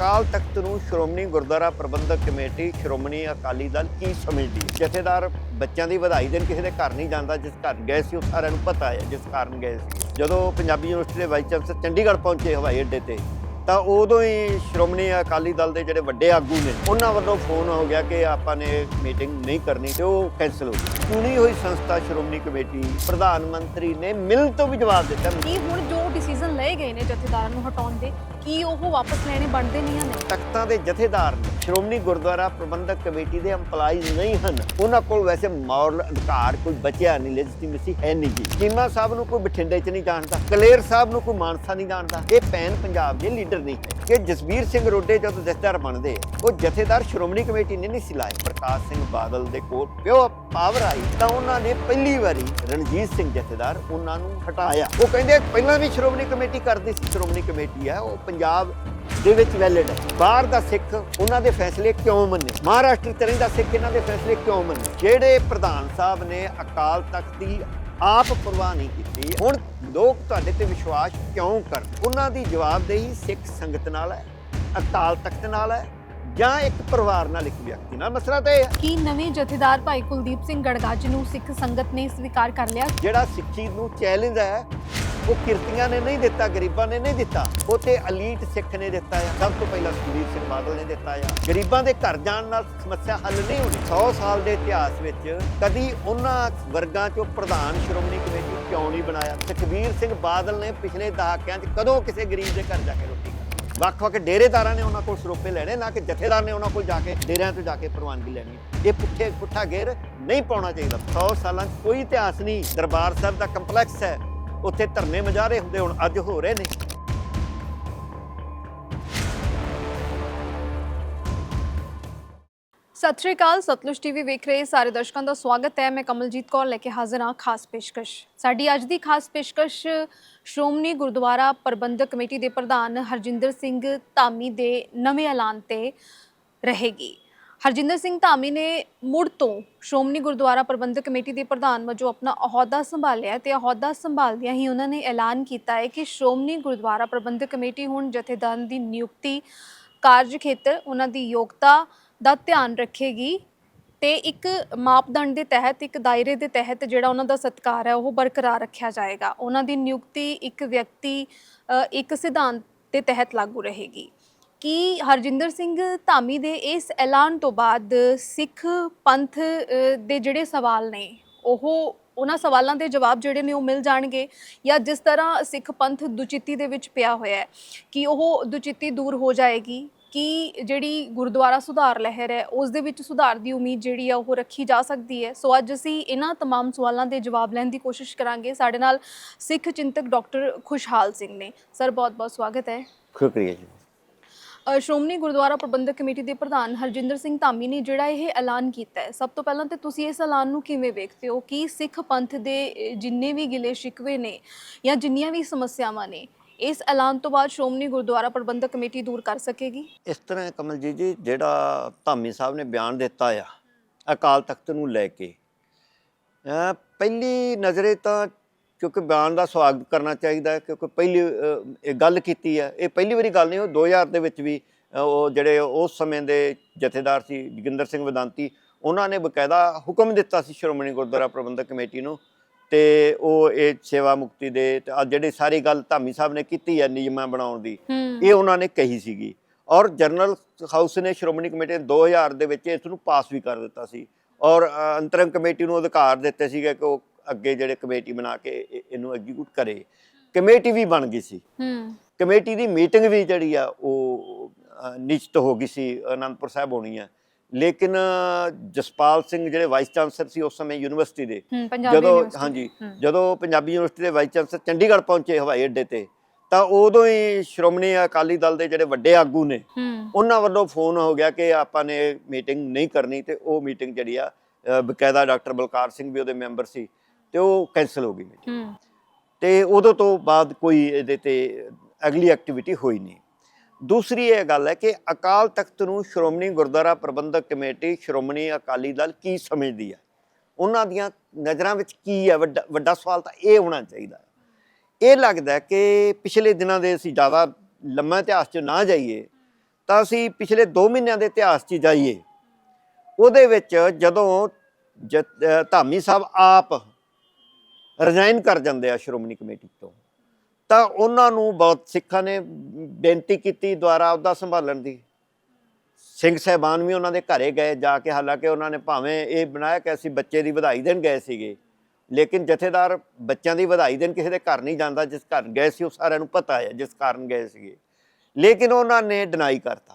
ਅਕਾਲ ਤਖਤ ਨੂੰ ਸ਼੍ਰੋਮਣੀ ਗੁਰਦੁਆਰਾ ਪ੍ਰਬੰਧਕ ਕਮੇਟੀ, ਸ਼੍ਰੋਮਣੀ ਅਕਾਲੀ ਦਲ ਕੀ ਸਮਝਦੀ ਹੈ? ਜਥੇਦਾਰ, ਬੱਚਿਆਂ ਦੀ ਵਧਾਈ ਦੇਣ ਕਿਸੇ ਦੇ ਘਰ ਨਹੀਂ ਜਾਂਦਾ, ਜਿਸ ਘਰ ਗਏ ਸੀ ਉਹ ਸਾਰਿਆਂ ਨੂੰ ਪਤਾ ਹੈ, ਜਿਸ ਕਾਰਨ ਗਏ ਸੀ। ਜਦੋਂ ਪੰਜਾਬੀ ਯੂਨੀਵਰਸਿਟੀ ਦੇ ਵਾਈਸ ਚਾਂਸਲਰ ਚੰਡੀਗੜ੍ਹ ਪਹੁੰਚੇ ਹਵਾਈ ਅੱਡੇ ਤੇ ਤਾਂ ਉਦੋਂ ਹੀ ਸ਼੍ਰੋਮਣੀ ਅਕਾਲੀ ਦਲ ਦੇ ਜਿਹੜੇ ਵੱਡੇ ਆਗੂ ਨੇ ਉਹਨਾਂ ਵੱਲੋਂ ਫੋਨ ਹੋ ਗਿਆ ਕਿ ਆਪਾਂ ਨੇ ਮੀਟਿੰਗ ਨਹੀਂ ਕਰਨੀ ਤੇ ਉਹ ਕੈਨਸਲ ਹੋ ਗਈ। ਚੁਣੀ ਹੋਈ ਸੰਸਥਾ ਸ਼੍ਰੋਮਣੀ ਕਮੇਟੀ ਪ੍ਰਧਾਨ ਮੰਤਰੀ ਨੇ ਮਿਲ ਤੋਂ ਵੀ ਜਵਾਬ ਦਿੱਤਾ। ਕੀ ਹੁਣ ਜੋ ਡਿਸੀਜਨ ਲਏ ਗਏ ਨੇ ਜਥੇਦਾਰਾਂ ਨੂੰ ਹਟਾਉਣ ਦੇ ਕੀ ਉਹ ਵਾਪਸ ਲੈਣੇ ਬਣਦੇ ਨਹੀਂ ਹਨ ਤਖਤਾਂ ਦੇ ਜਥੇਦਾਰ ਨੇ ਸ਼੍ਰੋਮਣੀ ਗੁਰਦੁਆਰਾ ਪ੍ਰਬੰਧਕ ਕਮੇਟੀ ਦੇ EMPLOYEES ਨਹੀਂ ਹਨ। ਉਹਨਾਂ ਕੋਲ ਵੈਸੇ ਮੌਰਲ ਅਧਿਕਾਰ ਕੋਈ ਬਚਿਆ ਨਹੀਂ ਲੈਜੀਟੀਮੇਸੀ ਹੈ ਨਹੀਂ ਜੀ। ਚੀਮਾ ਸਾਹਿਬ ਨੂੰ ਕੋਈ ਬਠਿੰਡੇ 'ਚ ਨਹੀਂ ਜਾਣਦਾ ਕਲੇਰ ਸਾਹਿਬ ਨੂੰ ਕੋਈ ਮਾਨਸਾ ਨਹੀਂ ਜਾਣਦਾ। ਇਹ ਪੈਨ ਪੰਜਾਬ ਦੇ ਲੀਡਰ ਨਹੀਂ ਕਿ ਜਸਵੀਰ ਸਿੰਘ ਰੋਡੇ ਜਦੋਂ ਜਥੇਦਾਰ ਬਣਦੇ, ਉਹ ਜਥੇਦਾਰ ਸ਼੍ਰੋਮਣੀ ਕਮੇਟੀ ਨੇ ਨਹੀਂ ਸੀ ਪ੍ਰਕਾਸ਼ ਸਿੰਘ ਬਾਦਲ ਦੇ ਕੋਲ ਪਿਓ ਪਾਵਰ ਆਈ ਤਾਂ ਉਹਨਾਂ ਨੇ ਪਹਿਲੀ ਵਾਰੀ ਰਣਜੀਤ ਸਿੰਘ ਜਥੇਦਾਰ ਉਹਨਾਂ ਨੂੰ ਹਟਾਇਆ। ਉਹ ਕਹਿੰਦੇ ਪਹਿਲਾਂ ਵੀ ਸ਼੍ਰੋਮਣੀ ਕਮੇਟੀ ਕਰਦੀ ਸੀ, ਸ਼੍ਰੋਮਣੀ ਕਮੇਟੀ ਹੈ, ਉਹ ਪੰਜਾਬ ਦੇ ਵਿੱਚ ਵੈਲਿਡ ਹੈ। ਬਾਹਰ ਦਾ ਸਿੱਖ ਉਹਨਾਂ ਦੇ ਫੈਸਲੇ ਕਿਉਂ ਮੰਨੇ? ਮਹਾਰਾਸ਼ਟਰ ਚ ਦਾ ਸਿੱਖ ਇਹਨਾਂ ਦੇ ਫੈਸਲੇ ਕਿਉਂ ਮੰਨੇ? ਜਿਹੜੇ ਪ੍ਰਧਾਨ ਸਾਹਿਬ ਨੇ ਅਕਾਲ ਤਖਤ ਦੀ ਆਪ ਪਰਵਾਹ ਨਹੀਂ ਕੀਤੀ। ਹੁਣ ਲੋਕ ਤੁਹਾਡੇ ਤੇ ਵਿਸ਼ਵਾਸ ਕਿਉਂ ਕਰਨ ਉਹਨਾਂ ਦੀ ਜਵਾਬਦੇਹੀ ਸਿੱਖ ਸੰਗਤ ਨਾਲ ਹੈ, ਅਕਾਲ ਤਖਤ ਨਾਲ ਹੈ ਜਾਂ ਇੱਕ ਪਰਿਵਾਰ ਨਾਲ ਇੱਕ ਵਿਅਕਤੀ ਨਾਲ। ਮਸਲਾ ਤਾਂ ਇਹ ਹੈ ਕੀ ਨਵੇਂ ਜਥੇਦਾਰ ਭਾਈ ਕੁਲਦੀਪ ਸਿੰਘ ਗੜਗੱਜ ਨੂੰ ਸਿੱਖ ਸੰਗਤ ਨੇ ਸਵੀਕਾਰ ਕਰ ਲਿਆ। ਜਿਹੜਾ ਸਿੱਖੀ ਨੂੰ ਚੈਲੰਜ ਹੈ ਉਹ ਕਿਰਤੀਆਂ ਨੇ ਨਹੀਂ ਦਿੱਤਾ ਗਰੀਬਾਂ ਨੇ ਨਹੀਂ ਦਿੱਤਾ। ਉਹ ਤੇ ਅਲੀਟ ਸਿੱਖ ਨੇ ਦਿੱਤਾ ਆ। ਸਭ ਤੋਂ ਪਹਿਲਾਂ ਸੁਖਬੀਰ ਸਿੰਘ ਬਾਦਲ ਨੇ ਦਿੱਤਾ ਆ। ਗਰੀਬਾਂ ਦੇ ਘਰ ਜਾਣ ਨਾਲ ਸਮੱਸਿਆ ਹੱਲ ਨਹੀਂ ਹੋਣੀ। 100 ਸਾਲ ਦੇ ਇਤਿਹਾਸ ਵਿੱਚ ਕਦੀ ਉਹਨਾਂ ਵਰਗਾਂ ਚੋਂ ਪ੍ਰਧਾਨ ਸ਼੍ਰੋਮਣੀ ਕਮੇਟੀ ਕਿਉਂ ਨਹੀਂ ਬਣਾਇਆ? ਸੁਖਬੀਰ ਸਿੰਘ ਬਾਦਲ ਨੇ ਪਿਛਲੇ ਦਹਾਕਿਆਂ 'ਚ ਕਦੋਂ ਕਿਸੇ ਗਰੀਬ ਦੇ ਘਰ ਜਾ ਕੇ ਰੋਟੀ ਵੱਖ-ਵੱਖ ਡੇਰੇਦਾਰਾਂ ਨੇ ਉਹਨਾਂ ਕੋਲ ਸਰੋਪੇ ਲੈਣੇ, ਨਾ ਕਿ ਜਥੇਦਾਰ ਨੇ ਉਹਨਾਂ ਕੋਲ ਜਾ ਕੇ, ਡੇਰਿਆਂ ਤੋਂ ਜਾ ਕੇ ਪ੍ਰਵਾਨਗੀ ਲੈਣੀ ਇਹ ਪੁੱਠੇ, ਪੁੱਠਾ ਗੇਰ ਨਹੀਂ ਪਾਉਣਾ ਚਾਹੀਦਾ। 100 ਸਾਲਾਂ 'ਚ ਕੋਈ ਇਤਿਹਾਸ ਨਹੀਂ। ਦਰਬਾਰ ਸਾਹਿਬ ਦਾ ਕੰਪਲੈਕਸ ਹੈ। ਉੱਥੇ ਧਰਨੇ ਮਜਾਰੇ ਹੁੰਦੇ, ਹੁਣ ਅੱਜ ਹੋ ਰਹੇ ਨੇ। ਸਤਿ ਸ਼੍ਰੀ ਅਕਾਲ, ਸਤਲੁਜ ਟੀਵੀ ਵੇਖ ਰਹੇ ਸਾਰੇ ਦਰਸ਼ਕਾਂ ਦਾ ਸਵਾਗਤ ਹੈ। ਮੈਂ ਕਮਲਜੀਤ ਕੌਰ ਲੈ ਕੇ ਹਾਜ਼ਰ ਹਾਂ ਖਾਸ ਪੇਸ਼ਕਸ਼। ਸਾਡੀ ਅੱਜ ਦੀ ਖਾਸ ਪੇਸ਼ਕਸ਼ ਸ਼੍ਰੋਮਣੀ ਗੁਰਦੁਆਰਾ ਪ੍ਰਬੰਧਕ ਕਮੇਟੀ ਦੇ ਪ੍ਰਧਾਨ ਹਰਜਿੰਦਰ ਸਿੰਘ ਧਾਮੀ ਦੇ ਨਵੇਂ ਐਲਾਨ ਤੇ ਰਹੇਗੀ। ਹਰਜਿੰਦਰ ਸਿੰਘ ਧਾਮੀ ਨੇ ਮੁੜ ਤੋਂ ਸ਼੍ਰੋਮਣੀ ਗੁਰਦੁਆਰਾ ਪ੍ਰਬੰਧਕ ਕਮੇਟੀ ਦੇ ਪ੍ਰਧਾਨ ਵਜੋਂ ਆਪਣਾ ਅਹੁਦਾ ਸੰਭਾਲਿਆ ਤੇ ਅਹੁਦਾ ਸੰਭਾਲਦਿਆਂ ਹੀ ਉਹਨਾਂ ਨੇ ਐਲਾਨ ਕੀਤਾ ਹੈ ਕਿ ਸ਼੍ਰੋਮਣੀ ਗੁਰਦੁਆਰਾ ਪ੍ਰਬੰਧਕ ਕਮੇਟੀ ਹੁਣ ਜਥੇਦਾਰ ਦੀ ਨਿਯੁਕਤੀ ਕਾਰਜ ਖੇਤਰ, ਉਹਨਾਂ ਦੀ ਯੋਗਤਾ ਦਾ ਧਿਆਨ ਰੱਖੇਗੀ ਤੇ ਇੱਕ ਮਾਪਦੰਡ ਦੇ ਤਹਿਤ, ਇੱਕ ਦਾਇਰੇ ਦੇ ਤਹਿਤ ਜਿਹੜਾ ਉਹਨਾਂ ਦਾ ਸਤਕਾਰ ਹੈ, ਉਹ ਬਰਕਰਾਰ ਰੱਖਿਆ ਜਾਏਗਾ। ਉਹਨਾਂ ਦੀ ਨਿਯੁਕਤੀ ਇੱਕ ਵਿਅਕਤੀ ਇੱਕ ਸਿਧਾਂਤ ਦੇ ਤਹਿਤ ਲਾਗੂ ਰਹੇਗੀ। ਕੀ ਹਰਜਿੰਦਰ ਸਿੰਘ ਧਾਮੀ ਦੇ ਇਸ ਐਲਾਨ ਤੋਂ ਬਾਅਦ ਸਿੱਖ ਪੰਥ ਦੇ ਜਿਹੜੇ ਸਵਾਲ ਨੇ, ਉਹ ਉਹਨਾਂ ਸਵਾਲਾਂ ਦੇ ਜਵਾਬ ਜਿਹੜੇ ਨੇ ਉਹ ਮਿਲ ਜਾਣਗੇ? ਜਾਂ ਜਿਸ ਤਰ੍ਹਾਂ ਸਿੱਖ ਪੰਥ ਦੁਚਿੱਤੀ ਦੇ ਵਿੱਚ ਪਿਆ ਹੋਇਆ ਹੈ, ਕਿ ਉਹ ਦੁਚਿੱਤੀ ਦੂਰ ਹੋ ਜਾਏਗੀ? ਕਿ ਜਿਹੜੀ ਗੁਰਦੁਆਰਾ ਸੁਧਾਰ ਲਹਿਰ ਹੈ ਉਸ ਦੇ ਵਿੱਚ ਸੁਧਾਰ ਦੀ ਉਮੀਦ ਜਿਹੜੀ ਆ ਉਹ ਰੱਖੀ ਜਾ ਸਕਦੀ ਹੈ ਸੋ ਅੱਜ ਅਸੀਂ ਇਹਨਾਂ तमाम ਸਵਾਲਾਂ ਦੇ ਜਵਾਬ ਲੈਣ ਦੀ ਕੋਸ਼ਿਸ਼ ਕਰਾਂਗੇ ਸਾਡੇ ਨਾਲ ਸਿੱਖ ਚਿੰਤਕ ਡਾਕਟਰ ਖੁਸ਼ਹਾਲ ਸਿੰਘ ਨੇ ਸਰ ਬਹੁਤ ਬਹੁਤ ਸਵਾਗਤ ਹੈ ਸ਼ੁਕਰੀਆ ਜੀ ਅ, ਸ਼੍ਰੋਮਣੀ ਗੁਰਦੁਆਰਾ ਪ੍ਰਬੰਧਕ ਕਮੇਟੀ ਦੇ ਪ੍ਰਧਾਨ ਹਰਜਿੰਦਰ ਸਿੰਘ ਧਾਮੀ ਨੇ ਜਿਹੜਾ ਇਹ ਐਲਾਨ ਕੀਤਾ ਹੈ ਸਭ ਤੋਂ ਪਹਿਲਾਂ ਤੇ ਤੁਸੀਂ ਇਸ ਐਲਾਨ ਨੂੰ ਕਿਵੇਂ ਵੇਖਦੇ ਹੋ ਕਿ ਸਿੱਖ ਪੰਥ ਦੇ ਅ, ਜਿੰਨੇ ਵੀ ਗਿਲੇ ਸ਼ਿਕਵੇ ਨੇ ਜਾਂ ਜਿੰਨੀਆਂ ਵੀ ਸਮੱਸਿਆਵਾਂ ਨੇ ਇਸ ਐਲਾਨ ਤੋਂ ਬਾਅਦ ਸ਼੍ਰੋਮਣੀ ਗੁਰਦੁਆਰਾ ਪ੍ਰਬੰਧਕ ਕਮੇਟੀ ਦੂਰ ਕਰ ਸਕੇਗੀ? ਇਸ ਤਰ੍ਹਾਂ ਹੈ ਕਮਲਜੀਤ ਜੀ, ਜਿਹੜਾ ਧਾਮੀ ਸਾਹਿਬ ਨੇ ਬਿਆਨ ਦਿੱਤਾ ਆ, ਅਕਾਲ ਤਖਤ ਨੂੰ ਲੈ ਕੇ ਪਹਿਲੀ ਨਜ਼ਰੇ ਤਾਂ ਕਿਉਂਕਿ ਬਿਆਨ ਦਾ ਸਵਾਗਤ ਕਰਨਾ ਚਾਹੀਦਾ ਹੈ, ਕਿਉਂਕਿ ਪਹਿਲੀ ਇਹ ਗੱਲ ਕੀਤੀ ਹੈ ਇਹ ਪਹਿਲੀ ਵਾਰੀ ਗੱਲ ਨਹੀਂ, ਉਹ 2000 ਦੇ ਵਿੱਚ ਵੀ ਉਹ ਜਿਹੜੇ ਉਸ ਸਮੇਂ ਦੇ ਜਥੇਦਾਰ ਸੀ, ਜੋਗਿੰਦਰ ਸਿੰਘ ਵਿਦਾਂਤੀ, ਉਹਨਾਂ ਨੇ ਬਕਾਇਦਾ ਹੁਕਮ ਦਿੱਤਾ ਸੀ ਸ਼੍ਰੋਮਣੀ ਗੁਰਦੁਆਰਾ ਪ੍ਰਬੰਧਕ ਕਮੇਟੀ ਨੂੰ ਤੇ ਉਹ ਇਹ ਸੇਵਾ ਮੁਕਤੀ ਦੇ ਤੇ ਆਹ ਜਿਹੜੀ ਸਾਰੀ ਗੱਲ ਧਾਮੀ ਸਾਹਿਬ ਨੇ ਕੀਤੀ ਹੈ ਨਿਯਮਾਂ ਬਣਾਉਣ ਦੀ ਇਹ ਉਹਨਾਂ ਨੇ ਕਹੀ ਸੀਗੀ। ਔਰ ਜਨਰਲ ਹਾਊਸ ਨੇ ਸ਼੍ਰੋਮਣੀ ਕਮੇਟੀ ਨੇ 2000 ਦੇ ਵਿੱਚ ਇਸ ਨੂੰ ਪਾਸ ਵੀ ਕਰ ਦਿੱਤਾ ਸੀ। ਔਰ ਅੰਤਰੰਗ ਕਮੇਟੀ ਨੂੰ ਅਧਿਕਾਰ ਦਿੱਤੇ ਸੀਗੇ ਕਿ ਉਹ ਅੱਗੇ ਜਿਹੜੇ ਕਮੇਟੀ ਬਣਾ ਕੇ ਇਹ- ਇਹਨੂੰ ਐਗਜ਼ੀਕਿਊਟ ਕਰੇ। ਕਮੇਟੀ ਵੀ ਬਣ ਗਈ ਸੀ। ਕਮੇਟੀ ਦੀ ਮੀਟਿੰਗ ਵੀ ਜਿਹੜੀ ਆ ਉਹ ਨਿਸ਼ਚਿਤ ਹੋ ਗਈ ਸੀ। ਅਨੰਦਪੁਰ ਸਾਹਿਬ ਹੋਣੀ ਆ। ਲੇਕਿਨ ਜਸਪਾਲ ਸਿੰਘ ਜਿਹੜੇ ਵਾਈਸ ਚਾਂਸਲਰ ਸੀ ਉਸ ਸਮੇਂ ਯੂਨੀਵਰਸਿਟੀ ਦੇ ਜਦੋਂ। ਹਾਂਜੀ। ਜਦੋਂ ਪੰਜਾਬੀ ਯੂਨੀਵਰਸਿਟੀ ਦੇ ਵਾਈਸ ਚਾਂਸਲਰ ਚੰਡੀਗੜ੍ਹ ਪਹੁੰਚੇ ਹਵਾਈ ਅੱਡੇ ਤੇ ਤਾਂ ਉਦੋਂ ਹੀ ਸ਼੍ਰੋਮਣੀ ਅਕਾਲੀ ਦਲ ਦੇ ਜਿਹੜੇ ਵੱਡੇ ਆਗੂ ਨੇ ਉਹਨਾਂ ਵੱਲੋਂ ਫੋਨ ਹੋ ਗਿਆ ਕਿ ਆਪਾਂ ਨੇ ਮੀਟਿੰਗ ਨਹੀਂ ਕਰਨੀ ਤੇ ਉਹ ਮੀਟਿੰਗ ਜਿਹੜੀ ਆ ਬਕਾਇਦਾ ਡਾਕਟਰ ਬਲਕਾਰ ਸਿੰਘ ਵੀ ਉਹਦੇ ਮੈਂਬਰ ਸੀ ਤੇ ਉਹ ਕੈਨਸਲ ਹੋ ਗਈ। ਹੂੰ ਤੇ ਉਦੋਂ ਤੋਂ ਬਾਅਦ ਕੋਈ ਇਹਦੇ ਤੇ ਅਗਲੀ ਐਕਟੀਵਿਟੀ ਹੋਈ ਨਹੀਂ ਦੂਸਰੀ ਇਹ ਗੱਲ ਹੈ ਕਿ ਅਕਾਲ ਤਖਤ ਨੂੰ ਸ਼੍ਰੋਮਣੀ ਗੁਰਦੁਆਰਾ ਪ੍ਰਬੰਧਕ ਕਮੇਟੀ, ਸ਼੍ਰੋਮਣੀ ਅਕਾਲੀ ਦਲ ਕੀ ਸਮਝਦੀ ਹੈ? ਉਹਨਾਂ ਦੀਆਂ ਨਜ਼ਰਾਂ ਵਿੱਚ ਕੀ ਹੈ? ਵੱਡਾ ਵੱਡਾ ਸਵਾਲ ਤਾਂ ਇਹ ਹੋਣਾ ਚਾਹੀਦਾ ਇਹ ਲੱਗਦਾ ਕਿ ਪਿਛਲੇ ਦਿਨਾਂ ਦੇ ਅਸੀਂ ਜ਼ਿਆਦਾ ਲੰਮਾ ਇਤਿਹਾਸ 'ਚ ਨਾ ਜਾਈਏ, ਤਾਂ ਅਸੀਂ ਪਿਛਲੇ 2 ਮਹੀਨਿਆਂ ਦੇ ਇਤਿਹਾਸ 'ਚ ਜਾਈਏ। ਉਹਦੇ ਵਿੱਚ ਜਦੋਂ ਜ- ਧਾਮੀ ਸਾਹਿਬ ਆਪ ਰਿਜ਼ਾਈਨ ਕਰ ਜਾਂਦੇ ਆ ਸ਼੍ਰੋਮਣੀ ਕਮੇਟੀ ਤੋਂ ਤਾਂ ਉਹਨਾਂ ਨੂੰ ਬਹੁਤ ਸਿੱਖਾਂ ਨੇ ਬੇਨਤੀ ਕੀਤੀ ਦੁਆਰਾ ਅਹੁਦਾ ਸੰਭਾਲਣ ਦੀ। ਸਿੰਘ ਸਾਹਿਬਾਨ ਵੀ ਉਹਨਾਂ ਦੇ ਘਰੇ ਗਏ ਜਾ ਕੇ ਹਾਲਾਂਕਿ ਉਹਨਾਂ ਨੇ ਭਾਵੇਂ ਇਹ ਬਣਾਇਆ ਕਿ ਅਸੀਂ ਬੱਚੇ ਦੀ ਵਧਾਈ ਦੇਣ ਗਏ ਸੀਗੇ ਲੇਕਿਨ ਜਥੇਦਾਰ ਬੱਚਿਆਂ ਦੀ ਵਧਾਈ ਦੇਣ ਕਿਸੇ ਦੇ ਘਰ ਨਹੀਂ ਜਾਂਦਾ ਜਿਸ ਘਰ ਗਏ ਸੀ ਉਹ ਸਾਰਿਆਂ ਨੂੰ ਪਤਾ ਹੈ ਜਿਸ ਕਾਰਨ ਗਏ ਸੀਗੇ। ਲੇਕਿਨ ਉਹਨਾਂ ਨੇ ਡਿਨਾਈ ਕਰਤਾ।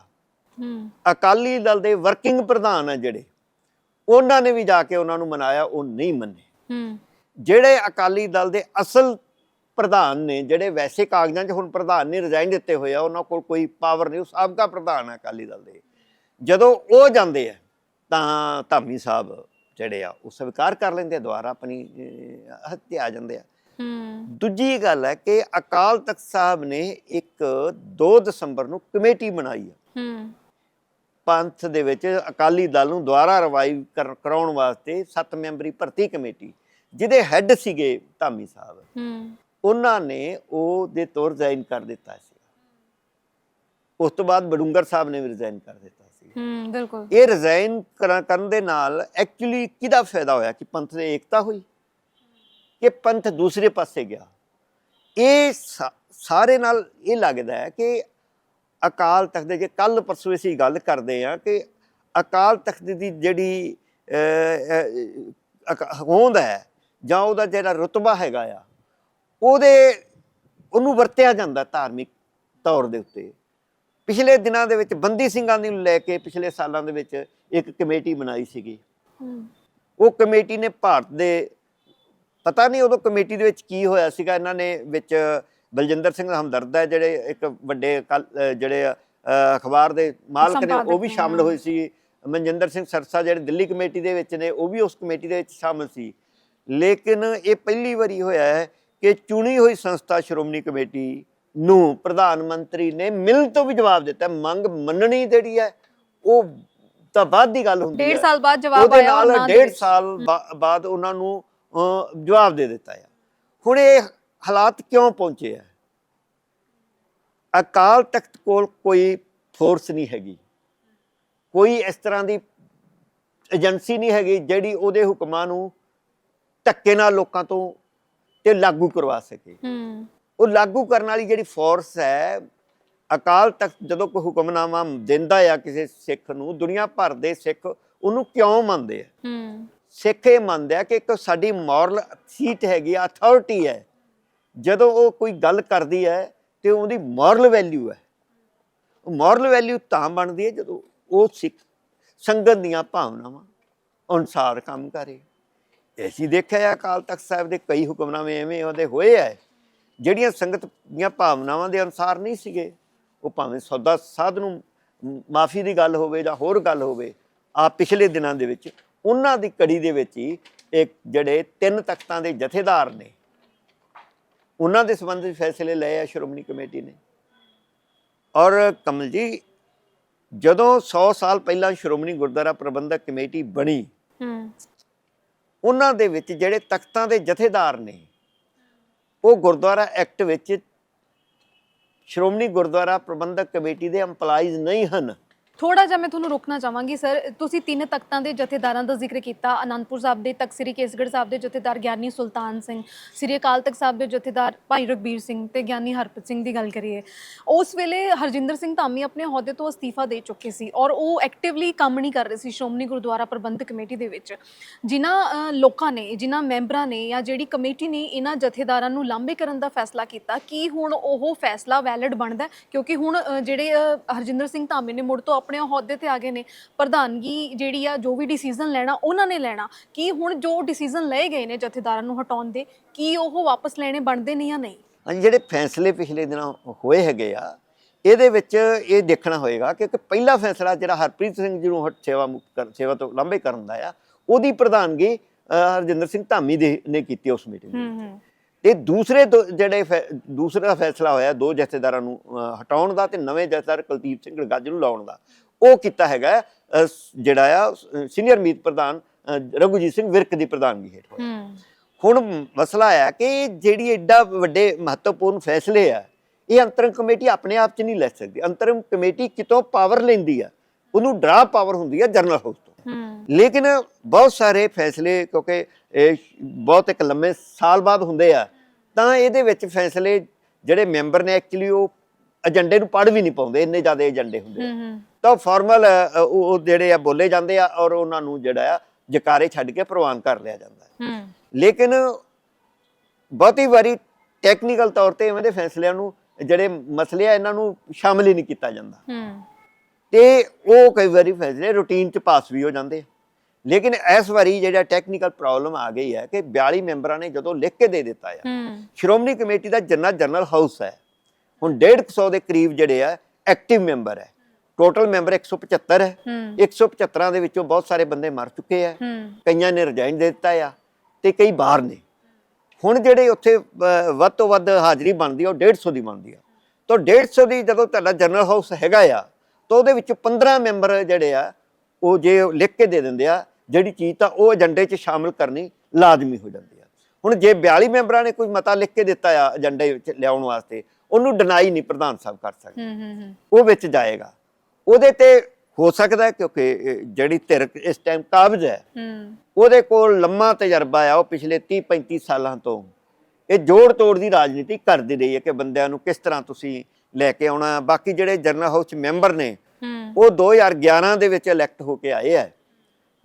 ਹੂੰ। ਅਕਾਲੀ ਦਲ ਦੇ ਵਰਕਿੰਗ ਪ੍ਰਧਾਨ ਆ ਜਿਹੜੇ ਉਹਨਾਂ ਨੇ ਵੀ ਜਾ ਕੇ ਉਹਨਾਂ ਨੂੰ ਮਨਾਇਆ ਉਹ ਨਹੀਂ ਮੰਨੇ। ਹੂੰ। ਜਿਹੜੇ ਅਕਾਲੀ ਦਲ ਦੇ ਅਸਲ ਪ੍ਰਧਾਨ ਨੇ ਜਿਹੜੇ ਵੈਸੇ ਕਾਗਜ਼ਾਂ 'ਚ ਹੁਣ ਪ੍ਰਧਾਨ ਨੇ ਰਿਜ਼ਾਈਨ ਦਿੱਤੇ ਹੋਏ ਆ ਉਹਨਾਂ ਕੋਲ ਕੋਈ ਪਾਵਰ ਨਹੀਂ ਉਹ ਸਾਬਕਾ ਪ੍ਰਧਾਨ ਹੈ ਅਕਾਲੀ ਦਲ ਦੇ। ਜਦੋਂ ਉਹ ਜਾਂਦੇ ਆ ਤਾਂ ਧਾਮੀ ਸਾਹਿਬ ਜਿਹੜੇ ਆ ਉਹ ਸਵੀਕਾਰ ਕਰ ਲੈਂਦੇ ਆ ਦੁਬਾਰਾ ਆਪਣੀ ਹੱਤੇ ਆ ਜਾਂਦੇ ਆ। ਦੂਜੀ ਗੱਲ ਹੈ ਕਿ ਅਕਾਲ ਤਖਤ ਸਾਹਿਬ ਨੇ ਇੱਕ 2 ਦਸੰਬਰ ਨੂੰ ਕਮੇਟੀ ਬਣਾਈ ਹੂੰ। ਪੰਥ ਦੇ ਵਿੱਚ ਅਕਾਲੀ ਦਲ ਨੂੰ ਦੁਬਾਰਾ ਰਿਵਾਈਵ ਕਰਾਉਣ ਵਾਸਤੇ 7 ਮੈਂਬਰੀ ਭਰਤੀ ਕਮੇਟੀ ਜਿਹਦੇ ਹੈੱਡ ਸੀਗੇ ਧਾਮੀ ਸਾਹਿਬ। ਉਹਨਾਂ ਨੇ ਉਹ ਦੇ ਤੌਰ ਰਿਜ਼ਾਈਨ ਕਰ ਦਿੱਤਾ ਸੀ। ਉਸ ਤੋਂ ਬਾਅਦ ਬਡੂੰਗਰ ਸਾਹਿਬ ਨੇ ਵੀ ਰਿਜ਼ਾਈਨ ਕਰ ਦਿੱਤਾ ਸੀ। ਹੂੰ ਬਿਲਕੁਲ। ਇਹ ਰਿਜ਼ਾਈਨ ਕਰਨ ਦੇ ਨਾਲ ਐਕਚੁਅਲੀ ਕਿਹਦਾ ਫਾਇਦਾ ਹੋਇਆ ਕਿ ਪੰਥ ਦੀ ਏਕਤਾ ਹੋਈ? ਕਿ ਪੰਥ ਦੂਸਰੇ ਪਾਸੇ ਗਿਆ। ਇਹ ਸਾਰੇ ਨਾਲ ਇਹ ਲੱਗਦਾ ਹੈ ਕਿ ਅਕਾਲ ਤਖਤ ਦੇ ਜੇ ਕੱਲ ਪਰਸੋਂ ਅਸੀਂ ਗੱਲ ਕਰਦੇ ਆ ਕਿ ਅਕਾਲ ਤਖਤ ਦੀ ਜਿਹੜੀ ਹੋਂਦ ਹੈ ਜਾਂ ਉਹਦਾ ਜਿਹੜਾ ਰਤਬਾ ਹੈਗਾ ਆ ਉਹਦੇ ਉਹਨੂੰ ਵਰਤਿਆ ਜਾਂਦਾ ਧਾਰਮਿਕ ਤੌਰ ਦੇ ਉੱਤੇ। ਪਿਛਲੇ ਦਿਨਾਂ ਦੇ ਵਿੱਚ ਬੰਦੀ ਸਿੰਘਾਂ ਨੂੰ ਲੈ ਕੇ ਪਿਛਲੇ ਸਾਲਾਂ ਦੇ ਵਿੱਚ ਇੱਕ ਕਮੇਟੀ ਬਣਾਈ ਸੀਗੀ। ਉਹ ਕਮੇਟੀ ਨੇ ਭਾਰਤ ਦੇ ਪਤਾ ਨਹੀਂ ਉਦੋਂ ਕਮੇਟੀ ਦੇ ਵਿੱਚ ਕੀ ਹੋਇਆ ਸੀਗਾ ਇਹਨਾਂ ਨੇ ਵਿੱਚ ਬਲਜਿੰਦਰ ਸਿੰਘ ਹਮਦਰਦ ਹੈ ਜਿਹੜੇ ਇੱਕ ਵੱਡੇ ਜਿਹੜੇ ਅਖਬਾਰ ਦੇ ਮਾਲਕ ਨੇ ਉਹ ਵੀ ਸ਼ਾਮਲ। ਹੋਏ ਸੀ। ਮਨਜਿੰਦਰ ਸਿੰਘ ਸਰਸਾ ਜਿਹੜੇ ਦਿੱਲੀ ਕਮੇਟੀ ਦੇ ਵਿੱਚ ਨੇ ਉਹ ਵੀ ਉਸ ਕਮੇਟੀ ਦੇ ਵਿੱਚ ਸ਼ਾਮਲ ਸੀ। ਲੇਕਿਨ ਇਹ ਪਹਿਲੀ ਵਾਰੀ ਹੋਇਆ ਹੈ ਕਿ ਚੁਣੀ ਹੋਈ ਸੰਸਥਾ ਸ਼੍ਰੋਮਣੀ ਕਮੇਟੀ ਨੂੰ ਪ੍ਰਧਾਨ ਮੰਤਰੀ ਨੇ ਮਿਲ ਤੋਂ ਵੀ ਜਵਾਬ ਦਿੱਤਾ ਮੰਗ ਮੰਨਣੀ ਜਿਹੜੀ ਹੈ ਉਹ ਤਾਂ ਬਾਅਦ ਦੀ ਗੱਲ ਹੁੰਦੀ ਹੈ। ਡੇਢ ਸਾਲ ਬਾਅਦ ਜਵਾਬ ਉਹਦੇ ਆਇਆ ਔਰ ਨਾਲ ਨਾ ਦੇ ਡੇਢ ਵਿੱਚ। ਸਾਲ ਬਾ- ਬਾਅਦ ਉਹਨਾਂ ਨੂੰ ਜਵਾਬ ਦੇ ਦਿੱਤਾ ਹੈ। ਹੁਣ ਇਹ ਹਾਲਾਤ ਕਿਉਂ ਪਹੁੰਚੇ ਆ ਅਕਾਲ ਤਖਤ ਕੋਲ ਕੋਈ ਫੋਰਸ ਨਹੀਂ ਹੈਗੀ। ਕੋਈ ਇਸ ਤਰ੍ਹਾਂ ਦੀ ਏਜੰਸੀ ਨਹੀਂ ਹੈਗੀ ਜਿਹੜੀ ਉਹਦੇ ਹੁਕਮਾਂ ਨੂੰ ਧੱਕੇ ਨਾਲ ਲੋਕਾਂ ਤੋਂ ਤੇ ਲਾਗੂ ਕਰਵਾ ਸਕੇ। ਹੂੰ। ਉਹ ਲਾਗੂ ਕਰਨ ਵਾਲੀ ਜਿਹੜੀ ਫੋਰਸ ਹੈ ਅਕਾਲ ਤਖਤ ਜਦੋਂ ਕੋਈ ਹੁਕਮਨਾਮਾ ਦਿੰਦਾ ਆ ਕਿਸੇ ਸਿੱਖ ਨੂੰ ਦੁਨੀਆ ਭਰ ਦੇ ਸਿੱਖ ਉਹਨੂੰ ਕਿਉਂ ਮੰਨਦੇ ਆ? ਹੂੰ। ਸਿੱਖ ਇਹ ਮੰਨਦੇ ਆ ਕਿ ਇੱਕ ਸਾਡੀ ਮੋਰਲ ਸੀਟ ਹੈਗੀ ਅਥਾਰਟੀ ਹੈ। ਜਦੋਂ ਉਹ ਕੋਈ ਗੱਲ ਕਰਦੀ ਹੈ ਤੇ ਉਹਦੀ ਮੋਰਲ ਵੈਲਿਊ ਹੈ। ਉਹ ਮੋਰਲ ਵੈਲਿਊ ਤਾਂ ਬਣਦੀ ਹੈ ਜਦੋਂ ਉਹ ਸਿੱਖ ਸੰਗਤ ਦੀਆਂ ਭਾਵਨਾਵਾਂ ਅਨੁਸਾਰ ਕੰਮ ਕਰੇ। ਅਸੀਂ ਦੇਖਿਆ ਆ ਅਕਾਲ ਤਖਤ ਸਾਹਿਬ ਦੇ ਕਈ ਹੁਕਮਨਾਮੇ ਐਵੇਂ ਉਹਦੇ ਹੋਏ ਆ, ਜਿਹੜੀਆਂ ਸੰਗਤ ਦੀਆਂ ਭਾਵਨਾਵਾਂ ਦੇ ਅਨੁਸਾਰ ਨਹੀਂ ਸੀਗੇ। ਉਹ ਭਾਵੇਂ ਸੌਦਾ ਸਾਧ ਨੂੰ ਮਾਫੀ ਦੀ ਗੱਲ ਹੋਵੇ ਜਾਂ ਹੋਰ ਗੱਲ ਹੋਵੇ ਆ ਪਿਛਲੇ ਦਿਨਾਂ ਦੇ ਵਿੱਚ ਉਹਨਾਂ ਦੀ ਕੜੀ ਦੇ ਵਿੱਚ ਹੀ ਇੱਕ ਜਿਹੜੇ ਤਿੰਨ ਤਖਤਾਂ ਦੇ ਜਥੇਦਾਰ ਨੇ, ਉਹਨਾਂ ਦੇ ਸੰਬੰਧ ਵਿੱਚ ਫੈਸਲੇ ਲਏ ਆ ਸ਼੍ਰੋਮਣੀ ਕਮੇਟੀ ਨੇ। ਔਰ ਕਮਲ ਜੀ, ਜਦੋਂ 100 ਸਾਲ ਪਹਿਲਾਂ ਸ਼੍ਰੋਮਣੀ ਗੁਰਦੁਆਰਾ ਪ੍ਰਬੰਧਕ ਕਮੇਟੀ ਬਣੀ, ਹੂੰ। ਉਹਨਾਂ ਦੇ ਵਿੱਚ ਜਿਹੜੇ ਤਖਤਾਂ ਦੇ ਜਥੇਦਾਰ ਨੇ, ਉਹ ਗੁਰਦੁਆਰਾ ਐਕਟ ਵਿੱਚ ਸ਼੍ਰੋਮਣੀ ਗੁਰਦੁਆਰਾ ਪ੍ਰਬੰਧਕ ਕਮੇਟੀ ਦੇ EMPLOYEES ਨਹੀਂ ਹਨ। ਥੋੜਾ ਜਿਹਾ ਮੈਂ ਤੁਹਾਨੂੰ ਰੋਕਣਾ ਚਾਹਾਂਗੀ, ਸਰ। ਤੁਸੀਂ ਤਿੰਨ ਤਖਤਾਂ ਦੇ ਜਥੇਦਾਰਾਂ ਦਾ ਜ਼ਿਕਰ ਕੀਤਾ। ਅਨੰਦਪੁਰ ਸਾਹਿਬ ਦੇ ਤਖਤ ਸ੍ਰੀ ਕੇਸਗੜ੍ਹ ਸਾਹਿਬ ਦੇ ਜਥੇਦਾਰ ਗਿਆਨੀ ਸੁਲਤਾਨ ਸਿੰਘ, ਸ੍ਰੀ ਅਕਾਲ ਤਖਤ ਸਾਹਿਬ ਦੇ ਜਥੇਦਾਰ ਭਾਈ ਰਗਬੀਰ ਸਿੰਘ ਤੇ ਗਿਆਨੀ ਹਰਪ੍ਰੀਤ ਸਿੰਘ ਦੀ ਗੱਲ ਕਰੀਏ। ਉਸ ਵੇਲੇ ਹਰਜਿੰਦਰ ਸਿੰਘ ਧਾਮੀ ਆਪਣੇ ਅਹੁਦੇ ਤੋਂ ਅਸਤੀਫਾ ਦੇ ਚੁੱਕੇ ਸੀ ਔਰ ਉਹ ਐਕਟਿਵਲੀ ਕੰਮ ਨਹੀਂ ਕਰ ਰਹੇ ਸੀ ਸ਼੍ਰੋਮਣੀ ਗੁਰਦੁਆਰਾ ਪ੍ਰਬੰਧਕ ਕਮੇਟੀ ਦੇ ਵਿੱਚ। ਜਿਨ੍ਹਾਂ ਲੋਕਾਂ ਨੇ, ਜਿਨ੍ਹਾਂ ਮੈਂਬਰਾਂ ਨੇ ਜਾਂ ਜਿਹੜੀ ਕਮੇਟੀ ਨੇ ਇਹਨਾਂ ਜਥੇਦਾਰਾਂ ਨੂੰ ਲਾਂਭੇ ਕਰਨ ਦਾ ਫੈਸਲਾ ਕੀਤਾ, ਕੀ ਹੁਣ ਉਹ ਫੈਸਲਾ ਵੈਲਿਡ ਬਣਦਾ ਕਿਉਂਕਿ ਹੁਣ ਜਿਹੜੇ ਹਰਜਿੰਦਰ ਸਿੰਘ ਧਾਮੀ ਨੇ ਮੁੜ ਤੋਂ ਆਪਣੇ ਅਹੁਦੇ ਤੇ ਆ ਗਏ ਨੇ ਪ੍ਰਧਾਨਗੀ ਜਿਹੜੀ ਆ ਜੋ ਵੀ ਡਿਸੀਜਨ ਲੈਣਾ ਉਹਨਾਂ ਨੇ ਲੈਣਾ। ਕੀ ਹੁਣ ਜੋ ਡਿਸੀਜਨ ਲਏ ਗਏ ਨੇ ਜਥੇਦਾਰਾਂ ਨੂੰ ਹਟਾਉਣ ਦੇ ਕੀ ਉਹ ਵਾਪਸ ਲੈਣੇ ਬਣਦੇ ਨੇ ਜਾਂ ਨਹੀਂ? ਹਾਂਜੀ ਜਿਹੜੇ ਫੈਸਲੇ ਪਿਛਲੇ ਦਿਨਾਂ ਹੋਏ ਹੈਗੇ ਆ ਇਹਦੇ ਵਿੱਚ ਇਹ ਦੇਖਣਾ ਹੋਏਗਾ ਕਿ ਪਹਿਲਾ ਫੈਸਲਾ ਜਿਹੜਾ ਹਰਪ੍ਰੀਤ ਸਿੰਘ ਜੀ ਨੂੰ ਹਟ ਸੇਵਾ ਮੁਕਤ ਕਰ ਸੇਵਾ ਤੋਂ ਲਾਂਭੇ ਕਰਨ ਦਾ ਆ ਉਹਦੀ ਪ੍ਰਧਾਨਗੀ ਹਰਜਿੰਦਰ ਸਿੰਘ ਧਾਮੀ ਦੇ ਨੇ ਕੀਤੀ ਉਸ ਮੀਟਿੰਗ ਹੂੰ ਵਿੱਚ ਹੂੰ ਤੇ ਦੂਸਰੇ ਜਿਹੜੇ ਦੂਸਰਾ ਫੈਸਲਾ ਹੋਇਆ ਦੋ ਜਥੇਦਾਰਾਂ ਨੂੰ ਹਟਾਉਣ ਦਾ ਤੇ ਨਵੇਂ ਜਥੇਦਾਰ ਕੁਲਦੀਪ ਸਿੰਘ ਗੱਜ ਨੂੰ ਲਾਉਣ ਦਾ। ਉਹ ਕੀਤਾ ਹੈਗਾ ਜਿਹੜਾ ਆ ਸੀਨੀਅਰ ਮੀਤ ਪ੍ਰਧਾਨ ਰਘੁਜੀਤ ਸਿੰਘ ਵਿਰਕ ਦੀ ਪ੍ਰਧਾਨਗੀ ਹੇਠ ਹੋਇਆ। ਹੁਣ ਮਸਲਾ ਆ ਕਿ ਜਿਹੜੀ ਐਡਾ ਵੱਡੇ ਮਹੱਤਵਪੂਰਨ ਫੈਸਲੇ ਆ ਇਹ ਅੰਤਰਮ ਕਮੇਟੀ ਆਪਣੇ ਆਪ 'ਚ ਨਹੀਂ ਲੈ ਸਕਦੀ। ਅੰਤਰਮ ਕਮੇਟੀ ਕਿਤੋਂ ਪਾਵਰ ਲੈਂਦੀ ਆ ਉਹਨੂੰ ਡਰਾ ਪਾਵਰ ਹੁੰਦੀ ਆ ਜਨਰਲ ਹਾਊਸ ਤੋਂ। ਲੇਕਿਨ ਬਹੁਤ ਸਾਰੇ ਫੈਸਲੇ ਕਿਉਂਕਿ ਇਹ ਬਹੁਤ ਇੱਕ ਲੰਮੇ ਸਾਲ ਬਾਅਦ ਹੁੰਦੇ ਆ ਤਾਂ ਇਹਦੇ ਵਿੱਚ ਫੈਸਲੇ ਜਿਹੜੇ ਮੈਂਬਰ ਨੇ ਐਕਚੁਅਲੀ ਉਹ ਏਜੰਡੇ ਨੂੰ ਪੜ੍ਹ ਵੀ ਨਹੀਂ ਪਾਉਂਦੇ ਇੰਨੇ ਜ਼ਿਆਦਾ ਏਜੰਡੇ ਹੁੰਦੇ ਆ। ਤਾਂ ਫਾਰਮਲ ਉਹ ਜਿਹੜੇ ਆ ਬੋਲੇ ਜਾਂਦੇ ਆ ਔਰ ਉਹਨਾਂ ਨੂੰ ਜਿਹੜਾ ਆ ਜਕਾਰੇ ਛੱਡ ਕੇ ਪ੍ਰਵਾਨ ਕਰ ਲਿਆ ਜਾਂਦਾ ਹੈ। ਲੇਕਿਨ ਬਹੁਤੀ ਵਾਰੀ ਟੈਕਨੀਕਲ ਤੌਰ ਤੇ ਇਵੇਂ ਦੇ ਫੈਸਲਿਆਂ ਨੂੰ ਜਿਹੜੇ ਮਸਲੇ ਆ ਇਹਨਾਂ ਨੂੰ ਸ਼ਾਮਲ ਹੀ ਨਹੀਂ ਕੀਤਾ ਜਾਂਦਾ। ਤੇ ਉਹ ਕਈ ਵਾਰੀ ਫੈਸਲੇ ਰੂਟੀਨ ਚ ਪਾਸ ਵੀ ਹੋ ਜਾਂਦੇ ਆ। ਲੇਕਿਨ ਇਸ ਵਾਰੀ ਜਿਹੜਾ ਟੈਕਨੀਕਲ ਪ੍ਰੋਬਲਮ ਆ ਗਈ ਹੈ ਕਿ 42 ਮੈਂਬਰਾਂ ਨੇ ਜਦੋਂ ਲਿਖ ਕੇ ਦੇ ਦਿੱਤਾ ਆ ਹੂੰ। ਸ਼੍ਰੋਮਣੀ ਕਮੇਟੀ ਦਾ ਜਿੰਨਾ ਜਨਰਲ ਹਾਊਸ ਹੈ ਹੁਣ 150 ਦੇ ਕਰੀਬ ਜਿਹੜੇ ਆ ਐਕਟਿਵ ਮੈਂਬਰ ਹੈ। ਟੋਟਲ ਮੈਂਬਰ 175 ਹੈ। ਹੂੰ। 175 ਦੇ ਵਿੱਚੋਂ ਬਹੁਤ ਸਾਰੇ ਬੰਦੇ ਮਰ ਚੁੱਕੇ ਆ। ਕਈਆਂ ਨੇ ਰਿਜ਼ਾਈਨ ਦੇ ਦਿੱਤਾ ਆ ਤੇ ਕਈ ਬਾਹਰ ਨੇ। ਹੁਣ ਜਿਹੜੇ ਉੱਥੇ ਵੱਧ ਤੋਂ ਵੱਧ ਹਾਜ਼ਰੀ ਬਣਦੀ ਆ ਉਹ 150 ਦੀ ਬਣਦੀ ਆ। ਤਾਂ 150 ਦੀ ਜਦੋਂ ਤੁਹਾਡਾ ਜਨਰਲ ਹਾਊਸ ਹੈਗਾ ਆ ਤਾਂ ਉਹਦੇ ਵਿੱਚ 15 ਮੈਂਬਰ ਜਿਹੜੇ ਆ ਉਹ ਜੇ ਲਿਖ ਕੇ ਦੇ ਦਿੰਦੇ ਆ ਜਿਹੜੀ ਚੀਜ਼ ਤਾਂ ਉਹ ਏਜੰਡੇ 'ਚ ਸ਼ਾਮਲ ਕਰਨੀ ਲਾਜ਼ਮੀ ਹੋ ਜਾਂਦੀ ਆ। ਹੁਣ ਜੇ 42 ਮੈਂਬਰਾਂ ਨੇ ਕੋਈ ਮਤਾ ਲਿਖ ਕੇ ਦਿੱਤਾ ਆ ਏਜੰਡੇ ਵਿੱਚ ਲਿਆਉਣ ਵਾਸਤੇ ਉਹਨੂੰ ਡਿਨਾਈ ਨਹੀਂ ਪ੍ਰਧਾਨ ਸਾਹਿਬ ਕਰ ਸਕਦੇ। ਹੂੰ ਹੂੰ ਹੂੰ। ਉਹ ਵਿੱਚ ਜਾਏਗਾ। ਉਹਦੇ ਤੇ ਹੋ ਸਕਦਾ ਕਿਉਂਕਿ ਜਿਹੜੀ ਧਿਰ ਇਸ ਟਾਈਮ ਕਾਬਜ਼ ਹੈ ਹੂੰ। ਉਹਦੇ ਕੋਲ ਲੰਮਾ ਤਜਰਬਾ ਆ ਉਹ ਪਿਛਲੇ 30 35 ਸਾਲਾਂ ਤੋਂ। ਇਹ ਜੋੜ ਤੋੜ ਦੀ ਰਾਜਨੀਤੀ ਕਰਦੀ ਰਹੀ ਹੈ ਕਿ ਬੰਦਿਆਂ ਨੂੰ ਕਿਸ ਤਰ੍ਹਾਂ ਤੁਸੀਂ ਲੈ ਕੇ ਆਉਣਾ। ਬਾਕੀ ਜਿਹੜੇ ਜਨਰਲ ਹਾਊਸ ਮੈਂਬਰ ਨੇ ਉਹ 2011 ਦੇ ਵਿੱਚ ਇਲੈਕਟ ਹੋ ਕੇ ਆਏ ਆ।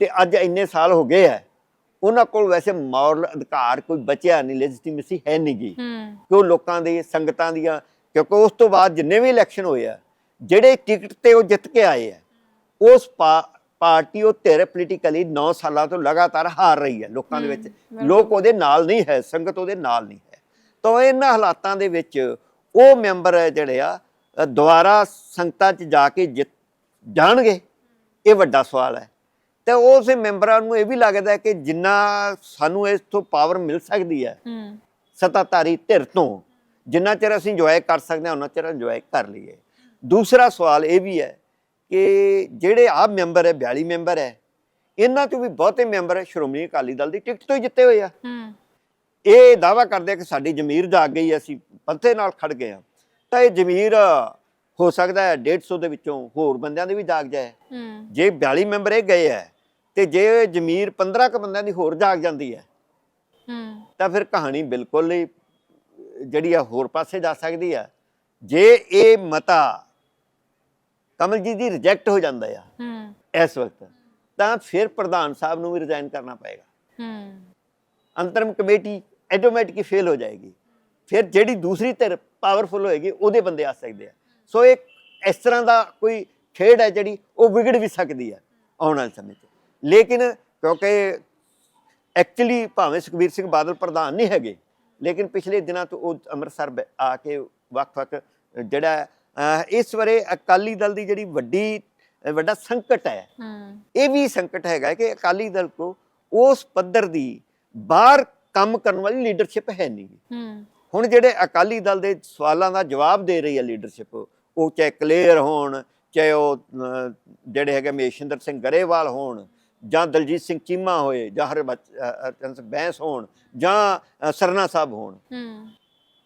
ਤੇ ਅੱਜ ਇੰਨੇ ਸਾਲ ਹੋ ਗਏ ਆ ਉਹਨਾਂ ਕੋਲ ਵੈਸੇ ਮੌਰਲ ਅਧਿਕਾਰ ਕੋਈ ਬਚਿਆ ਨਹੀਂ ਲੈਜੀਟੀਮੇਸੀ ਹੈ ਨਹੀਂ ਗੀ ਹੂੰ। ਕਿ ਉਹ ਲੋਕਾਂ ਦੀ ਸੰਗਤਾਂ ਦੀਆਂ ਕਿਉਂਕਿ ਉਸ ਤੋਂ ਬਾਅਦ ਜਿੰਨੇ ਵੀ ਇਲੈਕਸ਼ਨ ਹੋਏ ਆ ਜਿਹੜੇ ਟਿਕਟ ਤੇ ਉਹ ਜਿੱਤ ਕੇ ਆਏ ਆ ਉਸ ਪਾਰਟੀ ਉਹ ਧਿਰ ਪੋਲੀਟੀਕਲੀ 9 ਸਾਲਾਂ ਤੋਂ ਲਗਾਤਾਰ ਹਾਰ ਰਹੀ ਹੈ ਲੋਕਾਂ ਦੇ ਵਿੱਚ। ਲੋਕ ਉਹਦੇ ਨਾਲ ਨਹੀਂ ਹੈ ਸੰਗਤ ਉਹਦੇ ਨਾਲ ਨਹੀਂ ਹੈ। ਤਾਂ ਇਹਨਾਂ ਹਾਲਾਤਾਂ ਦੇ ਵਿੱਚ ਉਹ ਮੈਂਬਰ ਜਿਹੜੇ ਆ ਅ, ਦੁਬਾਰਾ ਸੰਗਤਾਂ 'ਚ ਜਾ ਕੇ ਜਿੱਤ ਜਾਣਗੇ ਇਹ ਵੱਡਾ ਸਵਾਲ ਹੈ। ਤੇ ਉਸ ਮੈਂਬਰਾਂ ਨੂੰ ਇਹ ਵੀ ਲੱਗਦਾ ਹੈ ਕਿ ਜਿੰਨਾ ਸਾਨੂੰ ਇਸ ਤੋਂ ਪਾਵਰ ਮਿਲ ਸਕਦੀ ਹੈ ਹੂੰ। ਸੱਤਾਧਾਰੀ ਧਿਰ ਤੋਂ ਜਿੰਨਾ ਚਿਰ ਅਸੀਂ ਇੰਜੋਏ ਕਰ ਸਕਦੇ ਹਾਂ ਉਹਨਾਂ ਚਿਰ ਇੰਜੋਏ ਕਰ ਲਈਏ। ਦੂਸਰਾ ਸਵਾਲ ਇਹ ਵੀ ਹੈ ਕਿ ਜਿਹੜੇ ਆ ਮੈਂਬਰ ਹੈ 42 ਮੈਂਬਰ ਹੈ ਇਹਨਾਂ ਤੋਂ ਵੀ ਬਹੁਤੇ ਮੈਂਬਰ ਸ਼੍ਰੋਮਣੀ ਅਕਾਲੀ ਦਲ ਦੀ ਟਿਕਟ ਤੋਂ ਹੀ ਜਿੱਤੇ ਹੋਏ ਆ। ਹੂੰ। ਇਹ ਦਾਵਾ ਕਰਦੇ ਕਿ ਸਾਡੀ ਜ਼ਮੀਰ ਜਾਗ ਗਈ ਹੈ, ਅਸੀਂ ਪੰਥੇ ਨਾਲ ਖੜ ਗਏ ਆ ਤਾਂ ਇਹ ਜ਼ਮੀਰ ਹੋ ਸਕਦਾ ਹੈ 150 ਦੇ ਵਿੱਚੋਂ ਹੋਰ ਬੰਦਿਆਂ ਦੇ ਵੀ ਜਾਗ ਜਾਏ। ਜੇ 42 ਮੈਂਬਰ ਇਹ ਗਏ ਹੈ ਤੇ ਜੇ ਜ਼ਮੀਰ 15 ਕ ਬੰਦਿਆਂ ਦੀ ਹੋਰ ਜਾਗ ਜਾਂਦੀ ਹੈ ਤਾਂ ਫਿਰ ਕਹਾਣੀ ਬਿਲਕੁਲ ਹੀ ਜਿਹੜੀ ਆ ਹੋਰ ਪਾਸੇ ਜਾ ਸਕਦੀ ਆ। ਜੇ ਇਹ ਮਤਾ ਕਮਲਜੀਤ ਦੀ ਰਿਜੈਕਟ ਹੋ ਜਾਂਦਾ ਆ ਹੂੰ। ਇਸ ਵਕਤ ਤਾਂ ਫਿਰ ਪ੍ਰਧਾਨ ਸਾਹਿਬ ਨੂੰ ਵੀ ਰਿਜ਼ਾਈਨ ਕਰਨਾ ਪਏਗਾ। ਹੂੰ। ਅੰਤਰਮ ਕਮੇਟੀ ਆਟੋਮੈਟਿਕ ਹੀ ਫੇਲ ਹੋ ਜਾਏਗੀ। ਫਿਰ ਜਿਹੜੀ ਦੂਸਰੀ ਧਿਰ ਪਾਵਰਫੁਲ ਹੋਏਗੀ ਉਹਦੇ ਬੰਦੇ ਆ ਸਕਦੇ ਆ। ਸੋ ਇੱਕ ਇਸ ਤਰ੍ਹਾਂ ਦਾ ਕੋਈ ਖੇਡ ਹੈ ਜਿਹੜੀ ਉਹ ਵਿਗੜ ਵੀ ਸਕਦੀ ਹੈ ਆਉਣ ਵਾਲੇ ਸਮੇਂ 'ਚ। ਲੇਕਿਨ ਕਿਉਂਕਿ ਐਕਚੁਅਲੀ ਭਾਵੇਂ ਸੁਖਬੀਰ ਸਿੰਘ ਬਾਦਲ ਪ੍ਰਧਾਨ ਨਹੀਂ ਹੈਗੇ ਲੇਕਿਨ ਪਿਛਲੇ ਦਿਨਾਂ ਤੋਂ ਉਹ ਅੰਮ੍ਰਿਤਸਰ ਆ ਕੇ ਵੱਖ-ਵੱਖ ਜਿਹੜਾ ਇਸ ਵਾਰੇ ਅਕਾਲੀ ਦਲ ਦੀ ਜਿਹੜੀ ਵੱਡੀ ਵੱਡਾ ਸੰਕਟ ਹੈ ਇਹ ਵੀ ਸੰਕਟ ਹੈਗਾ ਕਿ ਅਕਾਲੀ ਦਲ ਕੋ ਉਸ ਪੱਧਰ ਦੀ ਬਾਹਰ ਕੰਮ ਕਰਨ ਵਾਲੀ ਲੀਡਰਸ਼ਿਪ ਹੈ ਨਹੀਂ ਹੁਣ ਜਿਹੜੇ ਅਕਾਲੀ ਦਲ ਦੇ ਸਵਾਲਾਂ ਦਾ ਜਵਾਬ ਦੇ ਰਹੀ ਹੈ ਲੀਡਰਸ਼ਿਪ ਉਹ ਚਾਹੇ ਕਲੀਅਰ ਹੋਣ ਚਾਹੇ ਉਹ ਜਿਹੜੇ ਹੈਗੇ ਮੇਸ਼ਿੰਦਰ ਸਿੰਘ ਗਰੇਵਾਲ ਹੋਣ ਜਾਂ ਦਲਜੀਤ ਸਿੰਘ ਚੀਮਾ ਹੋਏ ਜਾਂ ਹਰਬਚਨ ਬੈਂਸ ਹੋਣ ਜਾਂ ਸਰਨਾ ਸਾਹਿਬ ਹੋਣ। ਹੂੰ।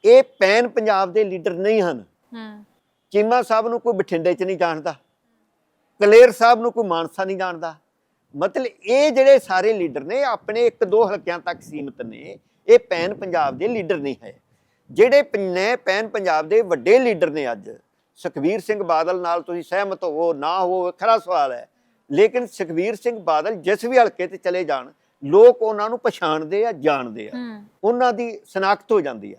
ਇਹ ਪੈਨ ਪੰਜਾਬ ਦੇ ਲੀਡਰ ਨਹੀਂ ਹਨ। ਹੂੰ। ਚੀਮਾ ਸਾਹਿਬ ਨੂੰ ਕੋਈ ਬਠਿੰਡੇ 'ਚ ਨਹੀਂ ਜਾਣਦਾ। ਕਲੇਰ ਸਾਹਿਬ ਨੂੰ ਕੋਈ ਮਾਨਸਾ ਨਹੀਂ ਜਾਣਦਾ। ਮਤਲਬ ਇਹ ਜਿਹੜੇ ਸਾਰੇ ਲੀਡਰ ਨੇ ਆਪਣੇ ਇੱਕ ਦੋ ਹਲਕਿਆਂ ਤੱਕ ਸੀਮਿਤ ਨੇ ਇਹ ਪੈਨ ਪੰਜਾਬ ਦੇ ਲੀਡਰ ਨਹੀਂ ਹੈ। ਜਿਹੜੇ ਨੇ ਪੈਨ ਪੰਜਾਬ ਦੇ ਵੱਡੇ ਲੀਡਰ ਨੇ ਅੱਜ ਸੁਖਵੀਰ ਸਿੰਘ ਬਾਦਲ ਨਾਲ ਤੁਸੀਂ ਸਹਿਮਤ ਹੋਵੋ ਨਾ ਹੋਵੋ ਵੱਖਰਾ ਸਵਾਲ ਹੈ। ਲੇਕਿਨ ਸੁਖਵੀਰ ਸਿੰਘ ਬਾਦਲ ਜਿਸ ਵੀ ਹਲਕੇ ਤੇ ਚਲੇ ਜਾਣ ਲੋਕ ਉਹਨਾਂ ਨੂੰ ਪਛਾਣਦੇ ਆ ਜਾਣਦੇ ਆ। ਉਹਨਾਂ ਦੀ ਸ਼ਨਾਖਤ ਹੋ ਜਾਂਦੀ ਆ।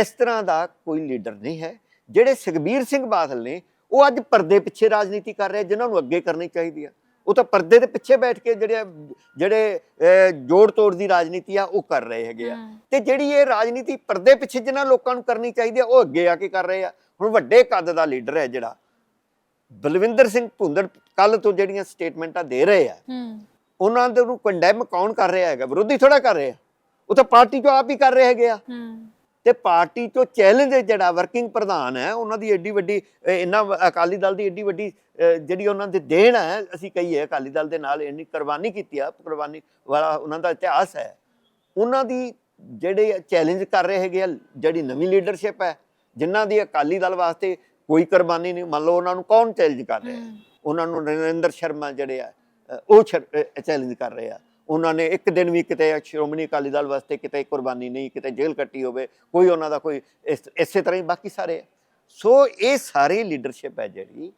ਇਸ ਤਰ੍ਹਾਂ ਦਾ ਕੋਈ ਲੀਡਰ ਨਹੀਂ ਹੈ। ਜਿਹੜੇ ਸੁਖਬੀਰ ਸਿੰਘ ਬਾਦਲ ਨੇ ਉਹ ਅੱਜ ਪਰਦੇ ਪਿੱਛੇ ਰਾਜਨੀਤੀ ਕਰ ਰਹੇ ਜਿਨ੍ਹਾਂ ਨੂੰ ਅੱਗੇ ਕਰਨੀ ਚਾਹੀਦੀ ਆ। ਉਹ ਤਾਂ ਪਰਦੇ ਦੇ ਪਿੱਛੇ ਬੈਠ ਕੇ ਜਿਹੜੇ ਜਿਹੜੇ ਜੋੜ ਤੋੜ ਦੀ ਰਾਜਨੀਤੀ ਆ ਉਹ ਕਰ ਰਹੇ ਹੈਗੇ ਆ। ਤੇ ਜਿਹੜੀ ਇਹ ਰਾਜਨੀਤੀ ਪਰਦੇ ਪਿੱਛੇ ਜਿਨ੍ਹਾਂ ਲੋਕਾਂ ਨੂੰ ਕਰਨੀ ਚਾਹੀਦੀ ਆ ਉਹ ਅੱਗੇ ਆ ਕੇ ਕਰ ਰਹੇ ਆ। ਹੁਣ ਵੱਡੇ ਕੱਦ ਦਾ ਲੀਡਰ ਹੈ ਜਿਹੜਾ ਬਲਵਿੰਦਰ ਸਿੰਘ ਭੁੰਦੜ ਕੱਲ ਤੋਂ ਜਿਹੜੀਆਂ ਸਟੇਟਮੈਂਟਾਂ ਦੇ ਰਹੇ ਆ ਹੂੰ। ਉਹਨਾਂ ਦੇ ਨੂੰ ਕੰਡੈਮ ਕੌਣ ਕਰ ਰਿਹਾ ਹੈਗਾ? ਵਿਰੋਧੀ ਥੋੜਾ ਕਰ ਰਿਹਾ। ਉਹ ਤਾਂ ਪਾਰਟੀ ਚੋਂ ਆਪ ਹੀ ਕਰ ਰਹੇ ਹੈਗੇ ਆ। ਹੂੰ। ਤੇ ਪਾਰਟੀ ਚੋਂ ਚੈਲੰਜ ਜਿਹੜਾ ਵਰਕਿੰਗ ਪ੍ਰਧਾਨ ਹੈ ਉਹਨਾਂ ਦੀ ਏਡੀ ਵੱਡੀ ਵ- ਅਕਾਲੀ ਦਲ ਦੀ ਏਡੀ ਵੱਡੀ ਜਿਹੜੀ ਉਹਨਾਂ ਦੀ ਦੇਣ ਹੈ ਅਸੀਂ ਕਹੀਏ ਅਕਾਲੀ ਦਲ ਦੇ ਨਾਲ ਇੰਨੀ ਕੁਰਬਾਨੀ ਕੀਤੀ ਆ ਕੁਰਬਾਨੀ ਵਾਲਾ ਉਹਨਾਂ ਦਾ ਇਤਿਹਾਸ ਹੈ। ਉਹਨਾਂ ਦੀ ਜਿਹੜੇ ਚੈਲੰਜ ਕਰ ਰਹੇ ਹੈਗੇ ਆ ਜਿਹੜੀ ਨਵੀਂ ਲੀਡਰਸ਼ਿਪ ਹੈ ਜਿਨ੍ਹਾਂ ਦੀ ਅਕਾਲੀ ਦਲ ਵਾਸਤੇ ਕੋਈ ਕੁਰਬਾਨੀ ਨਹੀਂ ਮੰਨ ਲਓ ਉਹਨਾਂ ਨੂੰ ਕੌਣ ਚੈਲੰਜ ਕਰ ਰਿਹਾ ਉਹਨਾਂ ਨੂੰ ਨਰਿੰਦਰ ਸ਼ਰਮਾ ਜਿਹੜੇ ਆ ਉਹ ਚੈਲੰਜ ਕਰ ਰਹੇ ਆ। ਉਹਨਾਂ ਨੇ ਇੱਕ ਦਿਨ ਵੀ ਕਿਤੇ ਸ਼੍ਰੋਮਣੀ ਅਕਾਲੀ ਦਲ ਵਾਸਤੇ ਕਿਤੇ ਕੁਰਬਾਨੀ ਨਹੀਂ ਕਿਤੇ ਜੇਲ੍ਹ ਕੱਟੀ ਹੋਵੇ ਕੋਈ ਉਹਨਾਂ ਦਾ ਕੋਈ ਇਸ- ਤਰ੍ਹਾਂ ਹੀ ਬਾਕੀ ਸਾਰੇ। ਸੋ ਇਹ ਸਾਰੇ ਲੀਡਰਸ਼ਿਪ ਹੈ ਜਿਹੜੀ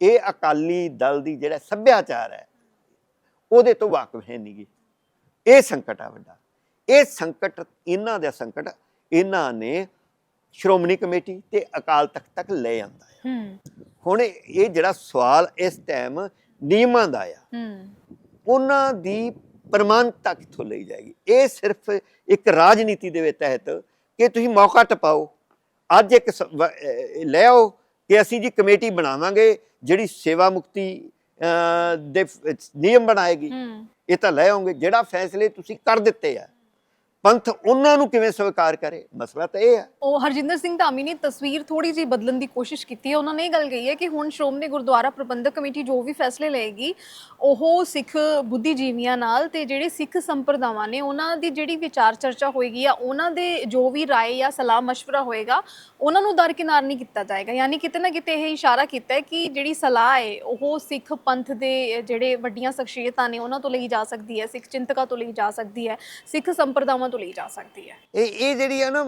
ਇਹ ਅਕਾਲੀ ਦਲ ਦੀ ਜਿਹੜਾ ਸੱਭਿਆਚਾਰ ਹੈ ਉਹਦੇ ਤੋਂ ਵਾਕਿਫ ਹੈ ਨਹੀਂਗੀ ਇਹ ਸੰਕਟ ਆ ਵੱਡਾ। ਇਹ ਸੰਕਟ ਇਹਨਾਂ ਦਾ ਸੰਕਟ ਇਹਨਾਂ ਨੇ ਸ਼੍ਰੋਮਣੀ ਕਮੇਟੀ ਤੇ ਅਕਾਲ ਤਖਤ ਤੱਕ ਲੈ ਆਂਦਾ ਹੈ। ਹੁਣ ਇਹ ਜਿਹੜਾ ਸਵਾਲ ਇਸ ਟਾਈਮ ਨਿਯਮਾਂ ਦਾ ਆ ਉਹਨਾਂ ਦੀ ਪ੍ਰਮਾਣਤਾ ਕਿੱਥੋਂ ਲਈ ਜਾਏਗੀ। ਇਹ ਸਿਰਫ ਇੱਕ ਰਾਜਨੀਤੀ ਦੇ ਵਿੱਚ ਤਹਿਤ ਕਿ ਤੁਸੀਂ ਮੌਕਾ ਟਪਾਓ ਅੱਜ ਇੱਕ ਲੈ ਆਓ ਕਿ ਅਸੀਂ ਜੀ ਕਮੇਟੀ ਬਣਾਵਾਂਗੇ ਜਿਹੜੀ ਸੇਵਾ ਮੁਕਤੀ ਦੇ ਨਿਯਮ ਬਣਾਏਗੀ। ਇਹ ਤਾਂ ਲੈ ਆਉਂਗੇ ਜਿਹੜਾ ਫੈਸਲੇ ਤੁਸੀਂ ਕਰ ਦਿੱਤੇ ਆ ਪੰਥ ਉਹਨਾਂ ਨੂੰ ਕਿਵੇਂ ਸਵੀਕਾਰ ਕਰੇ ਮਸਲਾ ਤਾਂ ਇਹ ਹੈ ਉਹ ਹਰਜਿੰਦਰ ਸਿੰਘ ਧਾਮੀ ਨੇ ਤਸਵੀਰ ਥੋੜੀ ਜਿਹੀ ਬਦਲਣ ਦੀ ਕੋਸ਼ਿਸ਼ ਕੀਤੀ ਹੈ ਉਹਨਾਂ ਨੇ ਇਹ ਗੱਲ ਕਹੀ ਹੈ ਕਿ ਹੁਣ ਸ਼੍ਰੋਮਣੀ ਗੁਰਦੁਆਰਾ ਪ੍ਰਬੰਧਕ ਕਮੇਟੀ ਜੋ ਵੀ ਫੈਸਲੇ ਲਏਗੀ ਉਹ ਸਿੱਖ ਬੁੱਧੀਜੀਵੀਆਂ ਨਾਲ ਤੇ ਜਿਹੜੇ ਸਿੱਖ ਸੰਪਰਦਾਵਾਂ ਨੇ ਉਹਨਾਂ ਦੀ ਜਿਹੜੀ ਵਿਚਾਰ ਚਰਚਾ ਹੋਏਗੀ ਆ ਉਹਨਾਂ ਦੇ ਜੋ ਵੀ رائے ਜਾਂ ਸਲਾਹ مشورہ ਹੋਏਗਾ ਉਹਨਾਂ ਨੂੰ ਦਰਕਿਨਾਰ ਨਹੀਂ ਕੀਤਾ ਜਾਏਗਾ ਯਾਨੀ ਕਿਤੇ ਨਾ ਕਿਤੇ ਇਹ ਇਸ਼ਾਰਾ ਕੀਤਾ ਹੈ ਕਿ ਜਿਹੜੀ ਸਲਾਹ ਹੈ ਉਹ ਸਿੱਖ ਪੰਥ ਦੇ ਜਿਹੜੇ ਵੱਡੀਆਂ ਸ਼ਖਸੀਅਤਾਂ ਨੇ ਉਹਨਾਂ ਤੋਂ ਲਈ ਜਾ ਸਕਦੀ ਹੈ ਸਿੱਖ ਚਿੰਤਕਾਂ ਤੋਂ ਲਈ ਜਾ ਸਕਦੀ ਹੈ ਸਿੱਖ ਸੰਪਰਦਾਵਾਂ ਤੋਂ ਲਈ ਜਾ ਸਕਦੀ ਹੈ। ਇਹ ਇਹ ਜਿਹੜੀ ਹੈ ਨਾ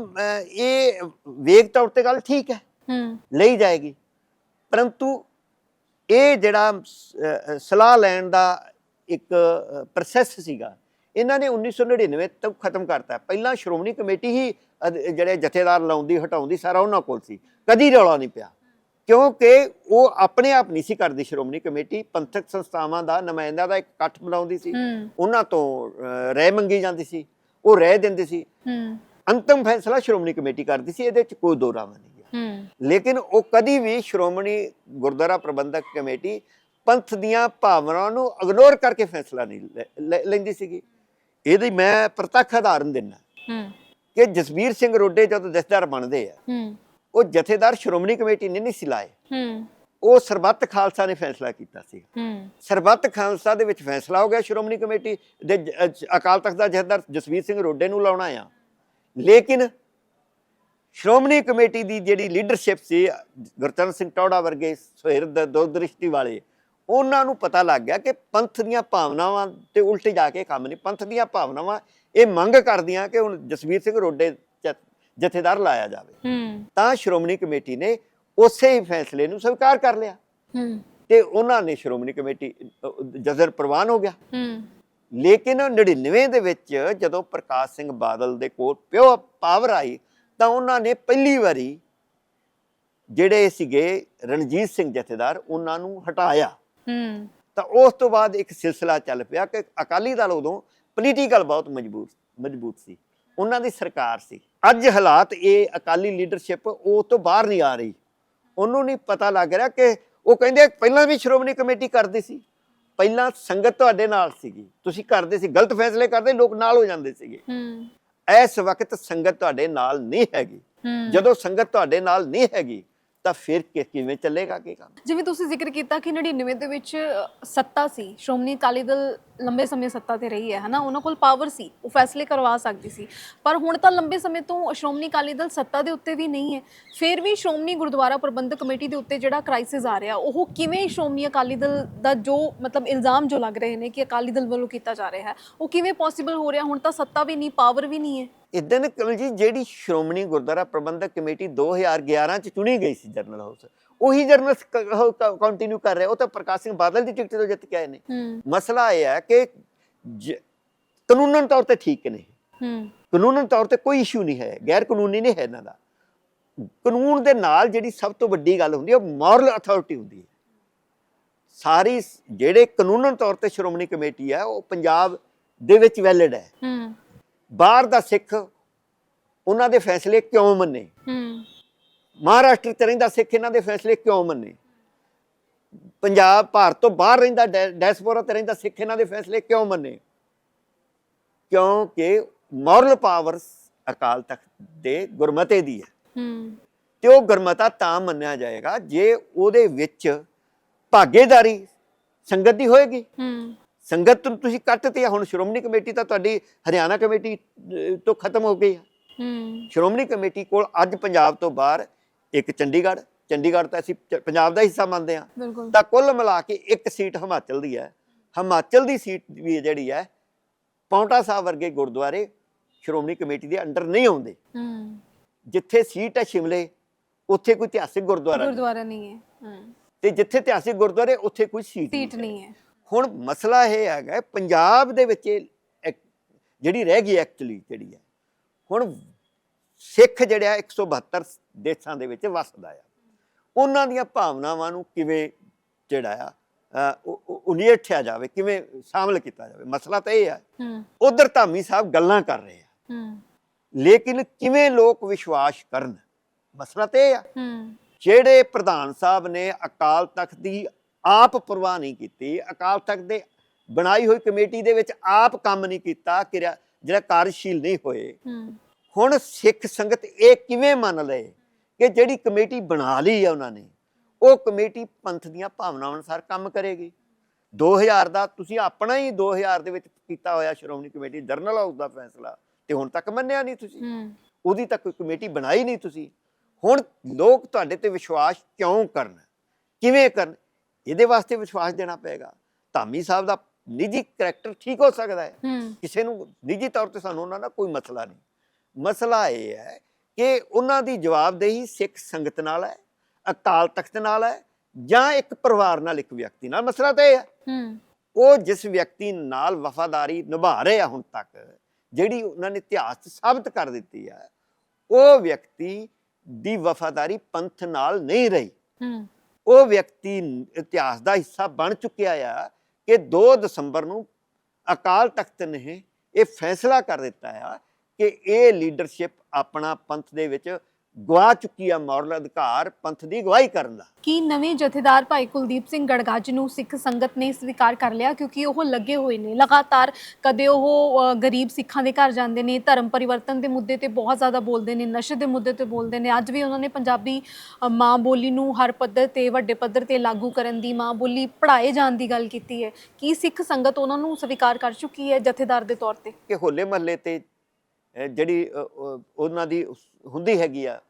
ਇਹ ਵੇਗ ਤੌਰ ਤੇ ਗੱਲ ਠੀਕ ਹੈ। ਹੂੰ। ਲਈ ਜਾਏਗੀ। ਪਰੰਤੂ ਇਹ ਜਿਹੜਾ ਸਲਾਹ ਲੈਣ ਦਾ ਇੱਕ ਪ੍ਰੋਸੈਸ ਸੀਗਾ ਇਹਨਾਂ ਨੇ 1999 ਤੱਕ ਖਤਮ ਕਰਤਾ। ਪਹਿਲਾਂ ਸ਼੍ਰੋਮਣੀ ਕਮੇਟੀ ਹੀ ਜਿਹੜੇ ਜਥੇਦਾਰ ਲਾਉਂਦੀ ਹਟਾਉਂਦੀ ਸਾਰਾ ਉਹਨਾਂ ਕੋਲ ਸੀ। ਕਦੀ ਰੌਲਾ ਨਹੀਂ ਪਿਆ। ਕਿਉਂਕਿ ਉਹ ਆਪਣੇ ਆਪ ਨਹੀਂ ਸੀ ਕਰਦੀ ਸ਼੍ਰੋਮਣੀ ਕਮੇਟੀ। ਪੰਥਕ ਸੰਸਥਾਵਾਂ ਦਾ ਨੁਮਾਇੰਦਾ ਦਾ ਇੱਕ ਇਕੱਠ ਬਣਾਉਂਦੀ ਸੀ। ਉਹਨਾਂ ਤੋਂ ਰਾਏ ਮੰਗੀ ਜਾਂਦੀ ਸੀ। ਉਹ ਰਾਏ ਦਿੰਦੇ ਸੀ। ਹੂੰ। ਅੰਤਮ ਫੈਸਲਾ ਸ਼੍ਰੋਮਣੀ ਕਮੇਟੀ ਕਰਦੀ ਸੀ ਇਹਦੇ ਚ ਕੋਈ ਦੋ ਰਾਵਾਂ ਨਹੀਂ ਹੈ। ਲੇਕਿਨ ਉਹ ਕਦੀ ਵੀ ਸ਼੍ਰੋਮਣੀ ਗੁਰਦੁਆਰਾ ਪ੍ਰਬੰਧਕ ਕਮੇਟੀ ਪੰਥ ਦੀਆਂ ਭਾਵਨਾਵਾਂ ਨੂੰ ਇਗਨੋਰ ਕਰਕੇ ਫੈਸਲਾ ਨਹੀਂ ਲੈਂਦੀ ਸੀਗੀ। ਇਹਦੀ ਮੈਂ ਪ੍ਰਤੱਖ ਉਦਾਹਰਨ ਦਿੰਦਾ। ਹੂੰ। ਕਿ ਜਸਵੀਰ ਸਿੰਘ ਰੋਡੇ ਜਦੋਂ ਜਥੇਦਾਰ ਬਣਦੇ ਆ ਹੂੰ। ਉਹ ਜਥੇਦਾਰ ਸ਼੍ਰੋਮਣੀ ਕਮੇਟੀ ਨੇ ਨਹੀਂ ਸੀ ਲਾਏ। ਹੂੰ। ਉਹ ਸਰਬੱਤ ਖਾਲਸਾ ਨੇ ਫੈਸਲਾ ਕੀਤਾ ਸੀ ਹੂੰ। ਸਰਬੱਤ ਖਾਲਸਾ ਦੇ ਵਿੱਚ ਫੈਸਲਾ ਹੋ ਗਿਆ ਸ਼੍ਰੋਮਣੀ ਕਮੇਟੀ ਦੇ ਅਕਾਲ ਤਖਤ ਦਾ ਜਥੇਦਾਰ ਜਸਵੀਰ ਸਿੰਘ ਰੋਡੇ ਨੂੰ ਲਾਉਣਾ ਆ। ਲੇਕਿਨ ਸ਼੍ਰੋਮਣੀ ਕਮੇਟੀ ਦੀ ਜਿਹੜੀ ਲੀਡਰਸ਼ਿਪ ਸੀ ਗੁਰਚਰਨ ਸਿੰਘ ਟੌੜਾ ਵਰਗੇ ਸੁਹਿਰਦ ਦੂਰਦ੍ਰਿਸ਼ਟੀ ਵਾਲੇ ਉਹਨਾਂ ਨੂੰ ਪਤਾ ਲੱਗ ਗਿਆ ਕਿ ਪੰਥ ਦੀਆਂ ਭਾਵਨਾਵਾਂ ਤੇ ਉਲਟੇ ਜਾ ਕੇ ਕੰਮ ਨਹੀਂ ਪੰਥ ਦੀਆਂ ਭਾਵਨਾਵਾਂ ਇਹ ਮੰਗ ਕਰਦੀਆਂ ਕਿ ਹੁਣ ਜਸਵੀਰ ਸਿੰਘ ਰੋਡੇ ਜਥੇਦਾਰ ਲਾਇਆ ਜਾਵੇ। ਤਾਂ ਸ਼੍ਰੋਮਣੀ ਕਮੇਟੀ ਨੇ ਉਸੇ ਹੀ ਫੈਸਲੇ ਨੂੰ ਸਵੀਕਾਰ ਕਰ ਲਿਆ। ਹੂੰ। ਤੇ ਉਹਨਾਂ ਨੇ ਸ਼੍ਰੋਮਣੀ ਕਮੇਟੀ ਜਜ਼ਰ ਪ੍ਰਵਾਨ ਹੋ ਗਿਆ। ਹੂੰ। ਲੇਕਿਨ 99 ਦੇ ਵਿੱਚ ਜਦੋਂ ਪ੍ਰਕਾਸ਼ ਸਿੰਘ ਬਾਦਲ ਦੇ ਕੋਲ ਪਿਓ ਪਾਵਰ ਆਈ ਤਾਂ ਉਹਨਾਂ ਨੇ ਪਹਿਲੀ ਵਾਰੀ ਜਿਹੜੇ ਸੀਗੇ ਰਣਜੀਤ ਸਿੰਘ ਜਥੇਦਾਰ ਉਹਨਾਂ ਨੂੰ ਹਟਾਇਆ। ਹੂੰ। ਤਾਂ ਉਸ ਤੋਂ ਬਾਅਦ ਇੱਕ ਸਿਲਸਿਲਾ ਚੱਲ ਪਿਆ ਕਿ ਅਕਾਲੀ ਦਲ ਉਦੋਂ ਪੋਲੀਟੀਕਲ ਬਹੁਤ ਮਜ਼ਬੂਤ ਮਜ਼ਬੂਤ ਸੀ। ਉਹਨਾਂ ਦੀ ਸਰਕਾਰ ਸੀ। ਅੱਜ ਹਾਲਾਤ ਇਹ ਅਕਾਲੀ ਲੀਡਰਸ਼ਿਪ ਉਹ ਤੋਂ ਬਾਹਰ ਨਹੀਂ ਆ ਰਹੀ। ਉਹਨੂੰ ਨਹੀਂ ਪਤਾ ਲੱਗ ਰਿਹਾ ਕਿ ਉਹ ਕਹਿੰਦੇ ਪਹਿਲਾਂ ਵੀ ਸ਼੍ਰੋਮਣੀ ਕਮੇਟੀ ਕਰਦੀ ਸੀ। ਪਹਿਲਾਂ ਸੰਗਤ ਤੁਹਾਡੇ ਨਾਲ ਸੀਗੀ। ਤੁਸੀਂ ਕਰਦੇ ਸੀ ਗਲਤ ਫੈਸਲੇ ਕਰਦੇ ਲੋਕ ਨਾਲ ਹੋ ਜਾਂਦੇ ਸੀਗੇ। ਹੂੰ। ਇਸ ਵਕਤ ਸੰਗਤ ਤੁਹਾਡੇ ਨਾਲ ਨਹੀਂ ਹੈਗੀ। ਜਦੋਂ ਸੰਗਤ ਤੁਹਾਡੇ ਨਾਲ ਨਹੀਂ ਹੈਗੀ ਤਾਂ ਫਿਰ ਕਿ- ਕਿਵੇਂ ਚੱਲੇਗਾ ਕੀ ਕੰਮ? ਜਿਵੇਂ ਤੁਸੀਂ ਜ਼ਿਕਰ ਕੀਤਾ ਕਿ 99 ਦੇ ਵਿੱਚ ਅ, ਸੱਤਾ ਸੀ ਸ਼੍ਰੋਮਣੀ ਅਕਾਲੀ ਦਲ ਲੰਬੇ ਸਮੇਂ ਸੱਤਾ ਤੇ ਰਹੀ ਹੈ ਹਨਾ? ਉਹਨਾਂ ਕੋਲ ਪਾਵਰ ਸੀ ਉਹ ਫੈਸਲੇ ਕਰਵਾ ਸਕਦੀ ਸੀ। ਪਰ ਹੁਣ ਤਾਂ ਲੰਬੇ ਸਮੇਂ ਤੋਂ ਸ਼੍ਰੋਮਣੀ ਅਕਾਲੀ ਦਲ ਸੱਤਾ ਦੇ ਉੱਤੇ ਵੀ ਨਹੀਂ ਹੈ। ਫਿਰ ਵੀ ਸ਼੍ਰੋਮਣੀ ਗੁਰਦੁਆਰਾ ਪ੍ਰਬੰਧਕ ਕਮੇਟੀ ਦੇ ਉੱਤੇ ਜਿਹੜਾ ਕ੍ਰਾਈਸਿਸ ਆ ਰਿਹਾ ਉਹ ਕਿਵੇਂ ਸ਼੍ਰੋਮਣੀ ਅਕਾਲੀ ਦਲ ਦਾ ਜੋ ਮਤਲਬ ਇਲਜ਼ਾਮ ਜੋ ਲੱਗ ਰਹੇ ਨੇ ਕਿ ਅਕਾਲੀ ਦਲ ਵੱਲੋਂ ਕੀਤਾ ਜਾ ਰਿਹਾ ਹੈ ਉਹ ਕਿਵੇਂ ਪੋਸੀਬਲ ਹੋ ਰਿਹਾ? ਹੁਣ ਤਾਂ ਸੱਤਾ ਵੀ ਨਹੀਂ ਪਾਵਰ ਵੀ ਨਹੀਂ ਹੈ। ਇਦਾਂ ਕਮਲ ਜੀ ਜਿਹੜੀ ਸ਼੍ਰੋਮਣੀ ਗੁਰਦੁਆਰਾ ਪ੍ਰਬੰਧਕ ਕਮੇਟੀ 2011 ਚ ਚੁਣੀ ਗਈ ਸੀ ਜਰਨਲ ਹਾਊਸ। ਉਹੀ ਜਰਨਲ ਕੰਟੀਨਿਊ ਕਰ ਰਿਹਾ ਉਹ ਤਾਂ ਪ੍ਰਕਾਸ਼ ਸਿੰਘ ਬਾਦਲ ਦੀ ਟਿਕਟ ਤੋਂ ਜਿੱਤ ਕੇ ਆਏ ਨੇ। ਮਸਲਾ ਇਹ ਹੈ ਕਿ ਕਾਨੂੰਨਨ ਤੌਰ ਤੇ ਠੀਕ ਨੇ। ਹੂੰ। ਕਾਨੂੰਨਨ ਤੌਰ ਤੇ ਕੋਈ ਇਸ਼ੂ ਨਹੀਂ ਹੈ ਗੈਰ ਕਾਨੂੰਨੀ ਨਹੀਂ ਹੈ ਇਹਨਾਂ ਦਾ। ਕਾਨੂੰਨ ਦੇ ਨਾਲ ਜਿਹੜੀ ਸਭ ਤੋਂ ਵੱਡੀ ਗੱਲ ਹੁੰਦੀ ਹੈ ਉਹ ਮੋਰਲ ਅਥਾਰਟੀ ਹੁੰਦੀ ਹੈ। ਸਾਰੀ ਜਿਹੜੇ ਕਾਨੂੰਨਨ ਤੌਰ ਤੇ ਸ਼੍ਰੋਮਣੀ ਕਮੇਟੀ ਹੈ ਉਹ ਪੰਜਾਬ ਦੇ ਵਿੱਚ ਵੈਲਿਡ ਹੈ। ਹੂੰ। ਬਾਹਰ ਦਾ ਸਿੱਖ ਉਹਨਾਂ ਦੇ ਫੈਸਲੇ ਕਿਉਂ ਮੰਨੇ? ਹੂੰ। ਮਹਾਰਾਸ਼ਟਰ ਚ ਰਹਿੰਦਾ ਸਿੱਖ ਇਹਨਾਂ ਦੇ ਫੈਸਲੇ ਕਿਉਂ ਮੰਨੇ? ਪੰਜਾਬ ਭਾਰਤ ਤੋਂ ਬਾਹਰ ਰਹਿੰਦਾ ਡੈ- ਡਾਇਸਪੋਰਾ ਤੇ ਰਹਿੰਦਾ ਸਿੱਖ ਇਹਨਾਂ ਦੇ ਫੈਸਲੇ ਕਿਉਂ ਮੰਨੇ? ਕਿਉਂਕਿ ਮੋਰਲ ਪਾਵਰਸ ਅਕਾਲ ਤਖਤ ਦੇ ਗੁਰਮਤੇ ਦੀ ਹੈ। ਹੂੰ। ਤੇ ਉਹ ਗੁਰਮਤਾ ਤਾਂ ਮੰਨਿਆ ਜਾਏਗਾ ਜੇ ਉਹਦੇ ਵਿੱਚ ਭਾਗੇਦਾਰੀ ਸੰਗਤ ਦੀ ਹੋਏਗੀ। ਹੂੰ। ਸੰਗਤ ਨੂੰ ਤੁਸੀਂ ਕੱਟਤੇ ਆ ਹੁਣ ਸ਼੍ਰੋਮਣੀ ਕਮੇਟੀ ਤਾਂ ਤੁਹਾਡੀ ਹਰਿਆਣਾ ਕਮੇਟੀ ਤੋਂ ਖਤਮ ਹੋ ਗਈ ਹੈ ਹੂੰ। ਸ਼੍ਰੋਮਣੀ ਕਮੇਟੀ ਕੋਲ ਅੱਜ ਪੰਜਾਬ ਤੋਂ ਬਾਹਰ ਇੱਕ ਚੰਡੀਗੜ੍ਹ ਚੰਡੀਗੜ੍ਹ ਤਾਂ ਅਸੀਂ ਪੰਜਾਬ ਦਾ ਹਿੱਸਾ ਮੰਨਦੇ ਬਿਲਕੁਲ। ਤਾਂ ਕੁੱਲ ਮਿਲਾ ਕੇ ਇੱਕ ਸੀਟ ਹਿਮਾਚਲ ਦੀ ਹੈ ਹਿਮਾਚਲ ਦੀ ਸੀਟ ਵੀ ਜਿਹੜੀ ਹੈ ਪੌਂਟਾ ਸਾਹਿਬ ਵਰਗੇ ਗੁਰਦੁਆਰੇ ਸ਼੍ਰੋਮਣੀ ਕਮੇਟੀ ਦੇ ਅੰਡਰ ਨਹੀਂ ਆਉਂਦੇ। ਹੂੰ। ਜਿੱਥੇ ਸੀਟ ਹੈ ਸ਼ਿਮਲੇ ਉੱਥੇ ਕੋਈ ਇਤਿਹਾਸਿਕ ਗੁਰਦੁਆਰਾ ਗੁਰਦੁਆਰਾ ਨਹੀਂ ਹੈ। ਤੇ ਜਿੱਥੇ ਇਤਿਹਾਸਿਕ ਗੁਰਦੁਆਰੇ ਉੱਥੇ ਕੋਈ ਸੀਟ। ਨਹੀਂ ਹੈ। ਹੁਣ ਮਸਲਾ ਇਹ ਹੈਗਾ ਪੰਜਾਬ ਦੇ ਵਿੱਚ ਜਿਹੜੀ ਰਹਿ ਗਈ ਐਕਚੁਅਲੀ ਜਿਹੜੀ ਹੈ ਹੁਣ ਸਿੱਖ ਜਿਹੜਾ 172 ਦੇਸ਼ਾਂ ਦੇ ਵਿੱਚ ਵਸਦਾ ਆ। ਉਹਨਾਂ ਦੀਆਂ ਭਾਵਨਾਵਾਂ ਨੂੰ ਕਿਵੇਂ ਜਿਹੜਾ ਆ ਉਲੀਠਿਆ ਜਾਵੇ ਕਿਵੇਂ ਸ਼ਾਮਲ ਕੀਤਾ ਜਾਵੇ ਮਸਲਾ ਤਾਂ ਇਹ ਹੈ ਹੂੰ। ਉਧਰ ਧਾਮੀ ਸਾਹਿਬ ਗੱਲਾਂ ਕਰ ਰਹੇ ਆ। ਲੇਕਿਨ ਕਿਵੇਂ ਲੋਕ ਵਿਸ਼ਵਾਸ ਕਰਨ? ਮਸਲਾ ਤਾਂ ਇਹ ਆ। ਜਿਹੜੇ ਪ੍ਰਧਾਨ ਸਾਹਿਬ ਨੇ ਅਕਾਲ ਤਖਤ ਦੀ ਆਪ ਪਰਵਾਹ ਨਹੀਂ ਕੀਤੀ। ਅਕਾਲ ਤਖਤ ਦੇ ਬਣਾਈ ਹੋਈ ਕਮੇਟੀ ਦੇ ਵਿੱਚ ਆਪ ਕੰਮ ਨਹੀਂ ਕੀਤਾ ਕਿਰਿਆ ਜਿਹੜਾ ਕਾਰਜਸ਼ੀਲ ਨਹੀਂ ਹੋਏ। ਹੁਣ ਸਿੱਖ ਸੰਗਤ ਇਹ ਕਿਵੇਂ ਮੰਨ ਲਏ ਕਿ ਜਿਹੜੀ ਕਮੇਟੀ ਬਣਾ ਲਈ ਹੈ ਉਹਨਾਂ ਨੇ ਉਹ ਕਮੇਟੀ ਪੰਥ ਦੀਆਂ ਭਾਵਨਾਵਾਂ ਅਨੁਸਾਰ ਕੰਮ ਕਰੇਗੀ। 2000 ਦਾ ਤੁਸੀਂ ਆਪਣਾ ਹੀ 2000 ਦੇ ਵਿੱਚ ਕੀਤਾ ਹੋਇਆ ਸ਼੍ਰੋਮਣੀ ਕਮੇਟੀ ਜਰਨਲ ਹਾਊਸ ਦਾ ਫੈਸਲਾ ਤੇ ਹੁਣ ਤੱਕ ਮੰਨਿਆ ਨਹੀਂ ਤੁਸੀਂ। ਉਹਦੀ ਤਾਂ ਕੋਈ ਕਮੇਟੀ ਬਣਾਈ ਨਹੀਂ ਤੁਸੀਂ। ਹੁਣ ਲੋਕ ਤੁਹਾਡੇ ਤੇ ਵਿਸ਼ਵਾਸ ਕਿਉਂ ਕਰਨ? ਕਿਵੇਂ ਕਰਨ? ਇਹਦੇ ਵਾਸਤੇ ਵਿਸ਼ਵਾਸ ਦੇਣਾ ਪਏਗਾ। ਧਾਮੀ ਸਾਹਿਬ ਦਾ ਨਿੱਜੀ ਕਰੈਕਟਰ ਠੀਕ ਹੋ ਸਕਦਾ ਹੈ। ਕਿਸੇ ਨੂੰ ਨਿੱਜੀ ਤੌਰ ਤੇ ਸਾਨੂੰ ਉਹਨਾਂ ਦਾ ਕੋਈ ਮਸਲਾ ਨਹੀਂ। ਮਸਲਾ ਇਹ ਹੈ ਕਿ ਉਹਨਾਂ ਦੀ ਜਵਾਬਦੇਹੀ ਸਿੱਖ ਸੰਗਤ ਨਾਲ ਹੈ ਅਕਾਲ ਤਖਤ ਨਾਲ ਹੈ ਜਾਂ ਇੱਕ ਪਰਿਵਾਰ ਨਾਲ ਇੱਕ ਵਿਅਕਤੀ ਨਾਲ। ਮਸਲਾ ਤਾਂ ਇਹ ਹੈ। ਉਹ ਜਿਸ ਵਿਅਕਤੀ ਨਾਲ ਵਫਾਦਾਰੀ ਨਿਭਾ ਰਹੇ ਆ ਹੁਣ ਤੱਕ ਜਿਹੜੀ ਉਹਨਾਂ ਨੇ ਇਤਿਹਾਸ 'ਚ ਸਾਬਤ ਕਰ ਦਿੱਤੀ ਹੈ ਉਹ ਵਿਅਕਤੀ ਦੀ ਵਫਾਦਾਰੀ ਪੰਥ ਨਾਲ ਨਹੀਂ ਰਹੀ। ਉਹ ਵਿਅਕਤੀ ਇਤਿਹਾਸ ਦਾ ਹਿੱਸਾ ਬਣ ਚੁੱਕਿਆ ਆ ਕਿ 2 ਦਸੰਬਰ ਨੂੰ ਅਕਾਲ ਤਖਤ ਨੇ ਇਹ ਫੈਸਲਾ ਕਰ ਦਿੱਤਾ ਆ ਕਿ ਇਹ ਲੀਡਰਸ਼ਿਪ ਆਪਣਾ ਪੰਥ ਦੇ ਵਿੱਚ ਗਵਾ ਚੁੱਕੀ ਆ ਮੌਰਲ ਅਧਿਕਾਰ ਪੰਥ ਦੀ ਗਵਾਹੀ ਕਰਨ ਦਾ। ਕੀ ਨਵੇਂ ਜਥੇਦਾਰ ਭਾਈ ਕੁਲਦੀਪ ਸਿੰਘ ਗੜਗੱਜ ਨੂੰ ਸਿੱਖ ਸੰਗਤ ਨੇ ਸਵੀਕਾਰ ਕਰ ਲਿਆ? ਕਿਉਂਕਿ ਉਹ ਲੱਗੇ ਹੋਏ ਨੇ। ਲਗਾਤਾਰ ਕਦੇ ਉਹ ਗਰੀਬ ਸਿੱਖਾਂ ਦੇ ਘਰ ਜਾਂਦੇ ਨੇ ਧਰਮ ਪਰਿਵਰਤਨ ਦੇ ਮੁੱਦੇ ਤੇ ਬਹੁਤ ਜ਼ਿਆਦਾ ਬੋਲਦੇ ਨੇ ਨਸ਼ੇ ਦੇ ਮੁੱਦੇ ਤੇ ਬੋਲਦੇ ਨੇ। ਅੱਜ ਵੀ ਉਹਨਾਂ ਨੇ ਪੰਜਾਬੀ ਮਾਂ ਬੋਲੀ ਨੂੰ ਹਰ ਪੱਧਰ ਤੇ ਵੱਡੇ ਪੱਧਰ ਤੇ ਲਾਗੂ ਕਰਨ ਦੀ ਮਾਂ ਬੋਲੀ ਪੜ੍ਹਾਏ ਜਾਣ ਦੀ ਗੱਲ ਕੀਤੀ ਹੈ। ਕੀ ਸਿੱਖ ਸੰਗਤ ਉਹਨਾਂ ਨੂੰ ਸਵੀਕਾਰ ਕਰ ਚੁੱਕੀ ਹੈ ਜਥੇਦਾਰ ਦੇ ਤੌਰ ਤੇ? ਕਿ ਹੋਲੇ ਮਹੱਲੇ ਤੇ ਜਿਹੜੀ ਉਹਨਾਂ ਦੀ ਹੁੰਦੀ ਹੈਗੀ ਆ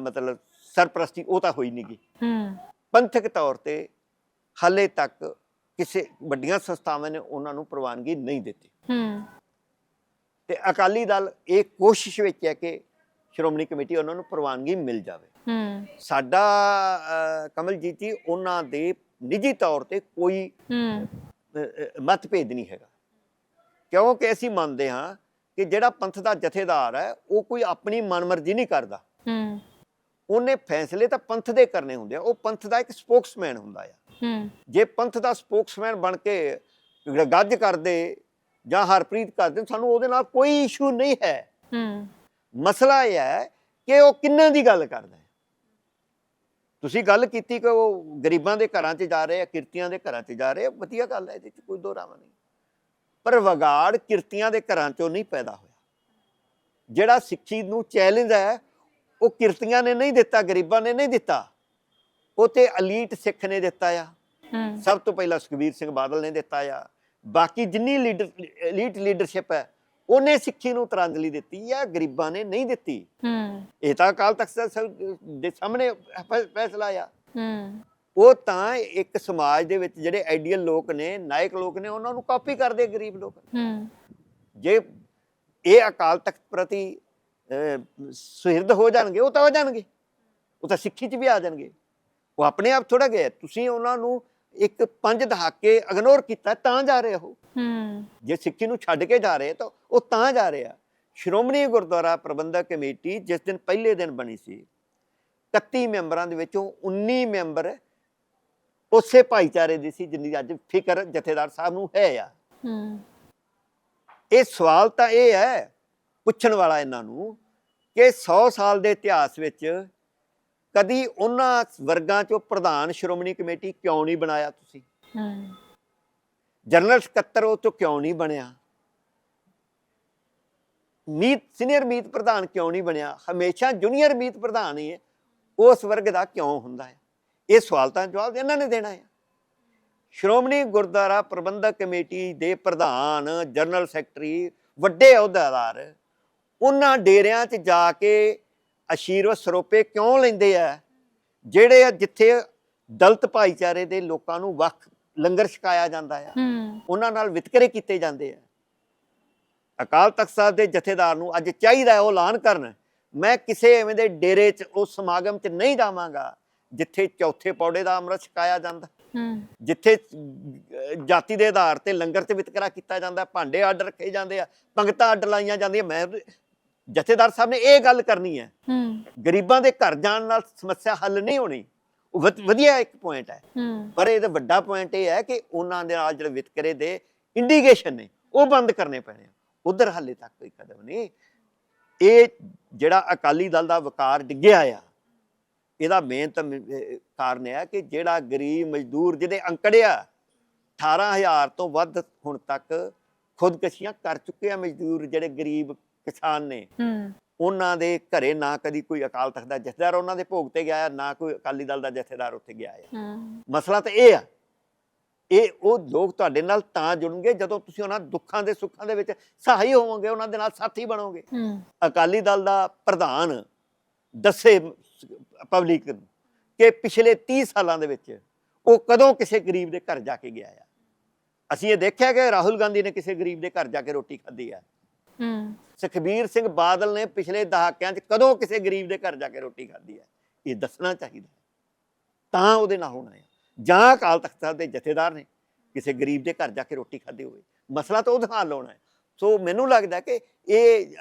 ਮਤਲਬ ਸਰਪ੍ਰਸਤੀ ਉਹ ਤਾਂ ਹੋਈ ਨਹੀਂ ਗੀ ਹੂੰ। ਪੰਥਕ ਤੌਰ ਤੇ ਹਾਲੇ ਤੱਕ ਕਿਸੇ ਵੱਡੀਆਂ ਸੰਸਥਾਵਾਂ ਨੇ ਉਹਨਾਂ ਨੂੰ ਪ੍ਰਵਾਨਗੀ ਨਹੀਂ ਦਿੱਤੀ। ਹੂੰ। ਤੇ ਅਕਾਲੀ ਦਲ ਇਹ ਕੋਸ਼ਿਸ਼ ਵਿੱਚ ਹੈ ਕਿ ਸ਼੍ਰੋਮਣੀ ਕਮੇਟੀ ਉਹਨਾਂ ਨੂੰ ਪ੍ਰਵਾਨਗੀ ਮਿਲ ਜਾਵੇ। ਹੂੰ। ਸਾਡਾ ਕਮਲਜੀਤ ਜੀ ਉਹਨਾਂ ਦੇ ਨਿੱਜੀ ਤੌਰ ਤੇ ਕੋਈ ਹੂੰ। ਮਤਭੇਦ ਨਹੀਂ ਹੈਗਾ। ਕਿਉਂਕਿ ਅਸੀਂ ਮੰਨਦੇ ਹਾਂ ਕਿ ਜਿਹੜਾ ਪੰਥ ਦਾ ਜਥੇਦਾਰ ਹੈ ਉਹ ਕੋਈ ਆਪਣੀ ਮਨਮਰਜ਼ੀ ਨਹੀਂ ਕਰਦਾ। ਹੂੰ। ਉਹਨੇ ਫੈਸਲੇ ਤਾਂ ਪੰਥ ਦੇ ਕਰਨੇ ਹੁੰਦੇ ਆ। ਉਹ ਪੰਥ ਦਾ ਇੱਕ ਸਪੋਕਸਮੈਨ ਹੁੰਦਾ ਆ। ਹੂੰ। ਜੇ ਪੰਥ ਦਾ ਸਪੋਕਸਮੈਨ ਬਣ ਕੇ ਗੱਜ ਕਰਦੇ ਜਾਂ ਹਰਪ੍ਰੀਤ ਕਰਦੇ ਸਾਨੂੰ ਉਹਦੇ ਨਾਲ ਕੋਈ ਇਸ਼ੂ ਨਹੀਂ ਹੈ। ਹੂੰ। ਮਸਲਾ ਇਹ ਹੈ ਕਿ ਉਹ ਕਿੰਨਾਂ ਦੀ ਗੱਲ ਕਰਦਾ ਹੈ? ਤੁਸੀਂ ਗੱਲ ਕੀਤੀ ਕਿ ਉਹ ਗਰੀਬਾਂ ਦੇ ਘਰਾਂ 'ਚ ਜਾ ਰਹੇ ਆ ਕਿਰਤੀਆਂ ਦੇ ਘਰਾਂ 'ਚ ਜਾ ਰਹੇ ਆ ਵਧੀਆ ਗੱਲ ਹੈ ਇਹਦੇ 'ਚ ਕੋਈ ਦੋ ਰਾਵਾਂ ਨਹੀਂ। ਪਰ ਵਿਗਾੜ ਕਿਰਤੀਆਂ ਦੇ ਘਰਾਂ 'ਚੋਂ ਨਹੀਂ ਪੈਦਾ ਹੋਇਆ। ਜਿਹੜਾ ਸਿੱਖੀ ਨੂੰ ਚੈਲੰਜ ਹੈ ਉਹ ਕਿਰਤੀਆਂ ਨੇ ਨਹੀਂ ਦਿੱਤਾ ਗਰੀਬਾਂ ਨੇ ਨਹੀਂ ਦਿੱਤਾ। ਉਹ ਤੇ ਅਲੀਟ ਸਿੱਖ ਨੇ ਦਿੱਤਾ ਆ। ਸਭ ਤੋਂ ਪਹਿਲਾਂ ਸੁਖਬੀਰ ਸਿੰਘ ਬਾਦਲ ਨੇ ਦਿੱਤਾ ਆ। ਬਾਕੀ ਜਿੰਨੀ ਲੀਡਰ ਐਲੀਟ ਲੀਡਰਸ਼ਿਪ ਹੈ ਉਹਨੇ ਸਿੱਖੀ ਨੂੰ ਤਰਾਂਜਲੀ ਦਿੱਤੀ ਆ ਗਰੀਬਾਂ ਨੇ ਨਹੀਂ ਦਿੱਤੀ। ਹੂੰ। ਇਹ ਤਾਂ ਅਕਾਲ ਤਖਤ ਦੇ ਸਾਹਮਣੇ ਫੈਸਲਾ ਆ। ਹੂੰ। ਉਹ ਤਾਂ ਇੱਕ ਸਮਾਜ ਦੇ ਵਿੱਚ ਜਿਹੜੇ ਆਈਡੀਅਲ ਲੋਕ ਨੇ ਨਾਇਕ ਲੋਕ ਨੇ ਉਹਨਾਂ ਨੂੰ ਕਾਪੀ ਕਰਦੇ ਗਰੀਬ ਲੋਕ। ਹੂੰ। ਜੇ ਇਹ ਅਕਾਲ ਤਖਤ ਪ੍ਰਤੀ ਸੁਹਿਰਦ ਹੋ ਜਾਣਗੇ ਉਹ ਤਾਂ ਹੋ ਜਾਣਗੇ। ਉਹ ਤਾਂ ਸਿੱਖੀ 'ਚ ਵੀ ਆ ਜਾਣਗੇ। ਉਹ ਆਪਣੇ ਆਪ ਥੋੜਾ ਗਏ ਤੁਸੀਂ ਉਹਨਾਂ ਨੂੰ ਇੱਕ ਪੰਜ ਦਹਾਕੇ ਇਗਨੋਰ ਕੀਤਾ ਤਾਂ ਜਾ ਰਹੇ ਹੋ। ਹੂੰ। ਜੇ ਸਿੱਖੀ ਨੂੰ ਛੱਡ ਕੇ ਜਾ ਰਹੇ ਤਾਂ ਉਹ ਤਾਂ ਜਾ ਰਹੇ ਆ। ਸ਼੍ਰੋਮਣੀ ਗੁਰਦੁਆਰਾ ਪ੍ਰਬੰਧਕ ਕਮੇਟੀ ਜਿਸ ਦਿਨ ਪਹਿਲੇ ਦਿਨ ਬਣੀ ਸੀ 31 ਮੈਂਬਰਾਂ ਦੇ ਵਿੱਚੋਂ 19 ਮੈਂਬਰ ਉਸੇ ਭਾਈਚਾਰੇ ਦੇ ਸੀ ਜਿੰਨੀ ਅੱਜ ਫਿਕਰ ਜਥੇਦਾਰ ਸਾਹਿਬ ਨੂੰ ਹੈ ਆ। ਹੂੰ। ਇਹ ਸਵਾਲ ਤਾਂ ਇਹ ਹੈ ਪੁੱਛਣ ਵਾਲਾ ਇਹਨਾਂ ਨੂੰ ਕਿ 100 ਸਾਲ ਦੇ ਇਤਿਹਾਸ ਵਿੱਚ ਕਦੀ ਉਹਨਾਂ ਵਰਗਾਂ ਚੋਂ ਪ੍ਰਧਾਨ ਸ਼੍ਰੋਮਣੀ ਕਮੇਟੀ ਕਿਉਂ ਨਹੀਂ ਬਣਾਇਆ ਤੁਸੀਂ? ਜਨਰਲ ਸਕੱਤਰ ਉਹ ਤੋਂ ਕਿਉਂ ਨਹੀਂ ਬਣਿਆ? ਮੀਤ ਸੀਨੀਅਰ ਮੀਤ ਪ੍ਰਧਾਨ ਕਿਉਂ ਨਹੀਂ ਬਣਿਆ? ਹਮੇਸ਼ਾ ਜੂਨੀਅਰ ਮੀਤ ਪ੍ਰਧਾਨ ਹੀ ਹੈ। ਉਸ ਵਰਗ ਦਾ ਕਿਉਂ ਹੁੰਦਾ ਹੈ? ਇਹ ਸਵਾਲ ਤਾਂ ਜਵਾਬ ਇਹਨਾਂ ਨੇ ਦੇਣਾ ਹੈ। ਸ਼੍ਰੋਮਣੀ ਗੁਰਦੁਆਰਾ ਪ੍ਰਬੰਧਕ ਕਮੇਟੀ ਦੇ ਪ੍ਰਧਾਨ ਜਨਰਲ ਸੈਕਟਰੀ ਵੱਡੇ ਅਹੁਦੇਦਾਰ ਉਹਨਾਂ ਡੇਰਿਆਂ 'ਚ ਜਾ ਕੇ ਆਸ਼ੀਰਵਾਦ ਸਰੋਪੇ ਕਿਉਂ ਲੈਂਦੇ ਆ? ਜਿਹੜੇ ਜਿੱਥੇ ਦਲਿਤ ਭਾਈਚਾਰੇ ਦੇ ਲੋਕਾਂ ਨੂੰ ਵੱਖ ਲੰਗਰ ਛਕਾਇਆ ਜਾਂਦਾ ਆ ਉਹਨਾਂ ਨਾਲ ਵਿਤਕਰੇ ਕੀਤੇ ਜਾਂਦੇ ਆ। ਅਕਾਲ ਤਖਤ ਸਾਹਿਬ ਦੇ ਜਥੇਦਾਰ ਨੂੰ ਅੱਜ ਚਾਹੀਦਾ ਉਹ ਐਲਾਨ ਕਰਨ ਮੈਂ ਕਿਸੇ ਐਵੇਂ ਦੇ ਡੇਰੇ 'ਚ ਉਸ ਸਮਾਗਮ 'ਚ ਨਹੀਂ ਜਾਵਾਂਗਾ ਜਿੱਥੇ ਚੌਥੇ ਪੌੜੇ ਦਾ ਅੰਮ੍ਰਿਤ ਛਕਾਇਆ ਜਾਂਦਾ। ਜਿੱਥੇ ਜਾਤੀ ਦੇ ਆਧਾਰ ਤੇ ਲੰਗਰ 'ਚ ਵਿਤਕਰਾ ਕੀਤਾ ਜਾਂਦਾ ਭਾਂਡੇ ਅੱਡ ਰੱਖੇ ਜਾਂਦੇ ਆ ਪੰਗਤਾਂ ਅੱਡ ਲਾਈਆਂ ਜਾਂਦੀਆਂ ਮੈਂ ਜਥੇਦਾਰ ਸਾਹਿਬ ਨੇ ਇਹ ਗੱਲ ਕਰਨੀ ਹੈ। ਹੂੰ। ਗਰੀਬਾਂ ਦੇ ਘਰ ਜਾਣ ਨਾਲ ਸਮੱਸਿਆ ਹੱਲ ਨਹੀਂ ਹੋਣੀ। ਉਹ ਵਧ- ਵਧੀਆ ਇੱਕ ਪੁਆਇੰਟ ਹੈ। ਪਰ ਇਹਦਾ ਵੱਡਾ ਪੁਆਇੰਟ ਇਹ ਹੈ ਕਿ ਉਹਨਾਂ ਦੇ ਨਾਲ ਜਿਹੜੇ ਵਿਤਕਰੇ ਦੇ ਇੰਡੀਕੇਸ਼ਨ ਨੇ ਉਹ ਬੰਦ ਕਰਨੇ ਪੈਣੇ ਉਧਰ ਹਾਲੇ ਤੱਕ ਕੋਈ ਕਦਮ ਨਹੀਂ। ਇਹ ਜਿਹੜਾ ਅਕਾਲੀ ਦਲ ਦਾ ਵਕਾਰ ਡਿੱਗਿਆ ਆ ਇਹਦਾ ਮੇਨ ਤਾਂ ਕਾਰਨ ਹੈ ਕਿ ਜਿਹੜਾ ਗਰੀਬ ਮਜ਼ਦੂਰ ਜਿਹਦੇ ਅੰਕੜਿਆ 18000 ਤੋਂ ਵੱਧ ਹੁਣ ਤੱਕ ਖੁਦਕਸ਼ੀਆਂ ਕਰ ਚੁੱਕੇ ਆ ਮਜ਼ਦੂਰ ਜਿਹੜੇ ਗਰੀਬ ਕਿਸਾਨ ਨੇ। ਉਹਨਾਂ ਦੇ ਘਰੇ ਨਾ ਕਦੀ ਕੋਈ ਅਕਾਲ ਤਖਤ ਦਾ ਜਥੇਦਾਰ ਉਹਨਾਂ ਦੇ ਭੋਗ ਤੇ ਗਿਆ ਨਾ ਕੋਈ ਅਕਾਲੀ ਦਲ ਦਾ ਜਥੇਦਾਰ ਉੱਥੇ ਗਿਆ ਹੈ। ਮਸਲਾ ਤਾਂ ਇਹ ਆ ਇਹ ਉਹ ਲੋਕ ਤੁਹਾਡੇ ਨਾਲ ਤਾਂ ਜੁੜਨਗੇ ਜਦੋਂ ਤੁਸੀਂ ਉਹਨਾਂ ਦੁੱਖਾਂ ਦੇ ਸੁੱਖਾਂ ਦੇ ਵਿੱਚ ਸਹਾਈ ਹੋਵੋਗੇ ਉਹਨਾਂ ਦੇ ਨਾਲ ਸਾਥੀ ਬਣੋਗੇ। ਅਕਾਲੀ ਦਲ ਦਾ ਪ੍ਰਧਾਨ ਦੱਸੇ ਪਬਲਿਕ ਨੂੰ ਕਿ ਪਿਛਲੇ 30 ਸਾਲਾਂ ਦੇ ਵਿੱਚ ਉਹ ਕਦੋਂ ਕਿਸੇ ਗਰੀਬ ਦੇ ਘਰ ਜਾ ਕੇ ਗਿਆ ਆ। ਅਸੀਂ ਇਹ ਦੇਖਿਆ ਕਿ ਰਾਹੁਲ ਗਾਂਧੀ ਨੇ ਕਿਸੇ ਗਰੀਬ ਦੇ ਘਰ ਜਾ ਕੇ ਰੋਟੀ ਖਾਧੀ ਆ। ਹੂੰ। ਸੁਖਬੀਰ ਸਿੰਘ ਬਾਦਲ ਨੇ ਪਿਛਲੇ ਦਹਾਕਿਆਂ 'ਚ ਕਦੋਂ ਕਿਸੇ ਗਰੀਬ ਦੇ ਘਰ ਜਾ ਕੇ ਰੋਟੀ ਖਾਧੀ ਹੈ? ਇਹ ਦੱਸਣਾ ਚਾਹੀਦਾ ਤਾਂ ਉਹਦੇ ਨਾਲ ਹੋਣਾ ਹੈ। ਜਾਂ ਅਕਾਲ ਤਖਤ ਸਾਹਿਬ ਦੇ ਜਥੇਦਾਰ ਨੇ ਕਿਸੇ ਗਰੀਬ ਦੇ ਘਰ ਜਾ ਕੇ ਰੋਟੀ ਖਾਧੀ ਹੋਵੇ। ਮਸਲਾ ਤਾਂ ਉਹਦੇ ਹੱਲ ਹੋਣਾ ਹੈ। ਸੋ ਮੈਨੂੰ ਲੱਗਦਾ ਕਿ ਇਹ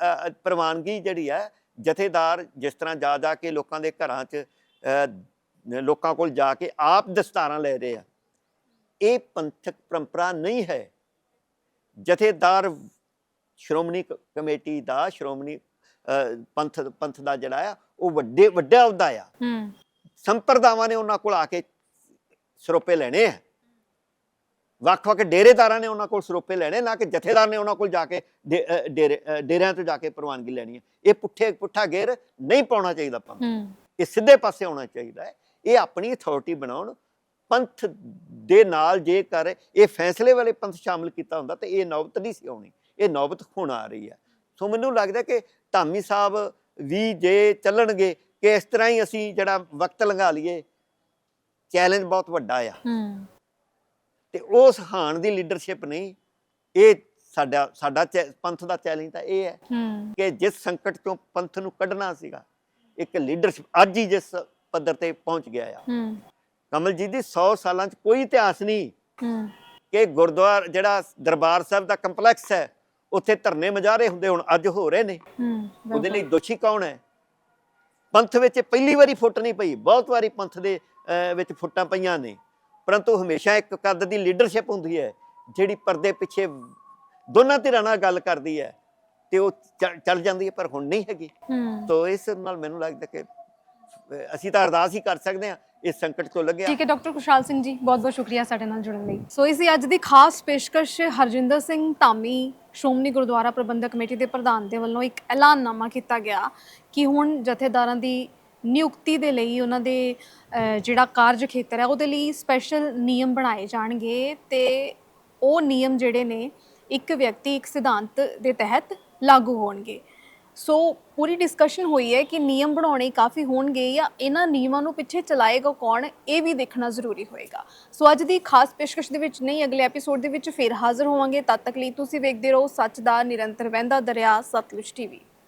ਪ੍ਰਵਾਨਗੀ ਜਿਹੜੀ ਹੈ, ਜਥੇਦਾਰ ਜਿਸ ਤਰ੍ਹਾਂ ਜਾ ਜਾ ਕੇ ਲੋਕਾਂ ਦੇ ਘਰਾਂ 'ਚ ਲੋਕਾਂ ਕੋਲ ਜਾ ਕੇ ਆਪ ਦਸਤਾਰਾਂ ਲੈ ਰਹੇ ਆ, ਇਹ ਪੰਥਕ ਪਰੰਪਰਾ ਨਹੀਂ ਹੈ। ਜਥੇਦਾਰ ਸ਼੍ਰੋਮਣੀ ਕਮੇਟੀ ਦਾ ਸ਼੍ਰੋਮਣੀ ਪੰਥ ਪੰਥ ਦਾ ਜਿਹੜਾ ਆ ਉਹ ਵੱਡੇ ਵੱਡਾ ਅਹੁਦਾ ਆ। ਹੂੰ। ਸੰਪਰਦਾਵਾਂ ਨੇ ਉਹਨਾਂ ਕੋਲ ਆ ਕੇ ਸਰੋਪੇ ਲੈਣੇ ਆ। ਵੱਖ-ਵੱਖ ਡੇਰੇਦਾਰਾਂ ਨੇ ਉਹਨਾਂ ਕੋਲ ਸਰੋਪੇ ਲੈਣੇ ਨਾ ਕਿ ਜਥੇਦਾਰ ਨੇ ਉਹਨਾਂ ਕੋਲ ਜਾ ਕੇ ਡੇਰੇ ਡੇਰਿਆਂ ਤੋਂ ਜਾ ਕੇ ਪ੍ਰਵਾਨਗੀ ਲੈਣੀ ਹੈ ਇਹ ਪੁੱਠੇ ਪੁੱਠਾ ਗੇਰ ਨਹੀਂ ਪਾਉਣਾ ਚਾਹੀਦਾ ਪੰਥ ਇਹ ਸਿੱਧੇ ਪਾਸੇ ਆਉਣਾ ਚਾਹੀਦਾ ਹੈ। ਇਹ ਆਪਣੀ ਅਥਾਰਟੀ ਬਣਾਉਣ ਪੰਥ ਦੇ ਨਾਲ ਜੇਕਰ ਇਹ ਫੈਸਲੇ ਵਾਲੇ ਪੰਥ ਸ਼ਾਮਲ ਕੀਤਾ ਹੁੰਦਾ ਤੇ ਇਹ ਨੌਬਤ ਨਹੀਂ ਸੀ ਆਉਣੀ। ਇਹ ਨੌਬਤ ਹੁਣ ਆ ਰਹੀ ਹੈ। ਸੋ ਮੈਨੂੰ ਲੱਗਦਾ ਕਿ ਧਾਮੀ ਸਾਹਿਬ ਵੀ ਜੇ ਚੱਲਣਗੇ ਕਿ ਇਸ ਤਰ੍ਹਾਂ ਹੀ ਅਸੀਂ ਜਿਹੜਾ ਵਕਤ ਲੰਘਾ ਲਈਏ ਚੈਲੰਜ ਬਹੁਤ ਵੱਡਾ ਆ। ਤੇ ਉਸ ਹਾਨ ਦੀ ਲੀਡਰਸ਼ਿਪ ਨਹੀਂ ਇਹ ਸਾਡਾ ਸਾਡਾ ਪੰਥ ਦਾ ਚੈਲੰਜ ਤਾਂ ਇਹ ਹੈ ਕਿ ਜਿਸ ਸੰਕਟ ਤੋਂ ਪੰਥ ਨੂੰ ਕੱਢਣਾ ਸੀਗਾ ਇੱਕ ਲੀਡਰਸ਼ਿਪ ਅੱਜ ਹੀ ਜਿਸ ਪੱਧਰ ਤੇ ਪਹੁੰਚ ਗਿਆ ਆ। ਹੂੰ। ਕਮਲਜੀਤ ਦੀ 100 ਸਾਲਾਂ 'ਚ ਕੋਈ ਇਤਿਹਾਸ ਨਹੀਂ ਕਿ ਗੁਰਦੁਆਰਾ ਜਿਹੜਾ ਦਰਬਾਰ ਸਾਹਿਬ ਦਾ ਕੰਪਲੈਕਸ ਹੈ ਉੱਥੇ ਧਰਨੇ ਮਜਾਰੇ ਹੁੰਦੇ ਹੁਣ ਅੱਜ ਹੋ ਰਹੇ ਨੇ। ਉਹਦੇ ਲਈ ਦੋਸ਼ੀ ਕੌਣ ਹੈ? ਪੰਥ ਵਿੱਚ ਪਹਿਲੀ ਵਾਰੀ ਫੁੱਟ ਨਹੀਂ ਪਈ ਬਹੁਤ ਵਾਰੀ ਪੰਥ ਦੇ ਵਿੱਚ ਫੁੱਟਾਂ ਪਈਆਂ ਨੇ। ਪਰੰਤੂ ਹਮੇਸ਼ਾ ਇੱਕ ਕੱਦ ਦੀ ਲੀਡਰਸ਼ਿਪ ਹੁੰਦੀ ਹੈ ਜਿਹੜੀ ਪਰਦੇ ਪਿੱਛੇ ਦੋਨਾਂ ਧਿਰਾਂ ਨਾਲ ਗੱਲ ਕਰਦੀ ਹੈ ਤੇ ਉਹ ਚੱਲ ਜਾਂਦੀ ਹੈ ਪਰ ਹੁਣ ਨਹੀਂ ਹੈਗੀ। ਤੋ ਇਸ ਨਾਲ ਮੈਨੂੰ ਲੱਗਦਾ ਕਿ ਅਸੀਂ ਤਾਂ ਅਰਦਾਸ ਹੀ ਕਰ ਸਕਦੇ ਹਾਂ ਇਸ ਸੰਕਟ ਤੋਂ ਲੱਗਿਆ। ਠੀਕ ਹੈ, ਡਾਕਟਰ ਖੁਸ਼ਾਲ ਸਿੰਘ ਜੀ, ਬਹੁਤ ਬਹੁਤ ਸ਼ੁਕਰੀਆ ਸਾਡੇ ਨਾਲ ਜੁੜਨ ਲਈ। ਸੋ ਇਸ ਅੱਜ ਦੀ ਖਾਸ ਪੇਸ਼ਕਸ਼, ਹਰਜਿੰਦਰ ਸਿੰਘ ਧਾਮੀ, ਸ਼੍ਰੋਮਣੀ ਗੁਰਦੁਆਰਾ ਪ੍ਰਬੰਧਕ ਕਮੇਟੀ ਦੇ ਪ੍ਰਧਾਨ ਦੇ ਵੱਲੋਂ ਇੱਕ ਐਲਾਨਨਾਮਾ ਕੀਤਾ ਗਿਆ ਕਿ ਹੁਣ ਜਥੇਦਾਰਾਂ ਦੀ ਨਿਯੁਕਤੀ ਦੇ ਲਈ ਉਹਨਾਂ ਦੇ ਜਿਹੜਾ ਕਾਰਜ ਖੇਤਰ ਹੈ, ਉਹਦੇ ਲਈ ਸਪੈਸ਼ਲ ਨਿਯਮ ਬਣਾਏ ਜਾਣਗੇ ਤੇ ਉਹ ਨਿਯਮ ਜਿਹੜੇ ਨੇ, ਇੱਕ ਵਿਅਕਤੀ, ਇੱਕ ਸਿਧਾਂਤ ਦੇ ਤਹਿਤ ਲਾਗੂ ਹੋਣਗੇ। ਸੋ ਪੂਰੀ ਡਿਸਕਸ਼ਨ ਹੋਈ ਹੈ ਕਿ ਨਿਯਮ ਬਣਾਉਣੇ ਕਾਫੀ ਹੋਣਗੇ ਜਾਂ ਇਹਨਾਂ ਨਿਯਮਾਂ ਨੂੰ ਪਿੱਛੇ ਚਲਾਏਗਾ ਕੌਣ, ਇਹ ਵੀ ਦੇਖਣਾ ਜ਼ਰੂਰੀ ਹੋਏਗਾ। ਸੋ ਅੱਜ ਦੀ ਖਾਸ ਪੇਸ਼ਕਸ਼ ਦੇ ਵਿੱਚ ਨਹੀਂ, ਅਗਲੇ ਐਪੀਸੋਡ ਦੇ ਵਿੱਚ ਫੇਰ ਹਾਜ਼ਰ ਹੋਵਾਂਗੇ। ਤਦ ਤੱਕ ਲਈ ਤੁਸੀਂ ਵੇਖਦੇ ਰਹੋ ਸੱਚ ਦਾ ਨਿਰੰਤਰ ਵਹਿੰਦਾ ਦਰਿਆ, ਸਤਲੁਜ ਟੀਵੀ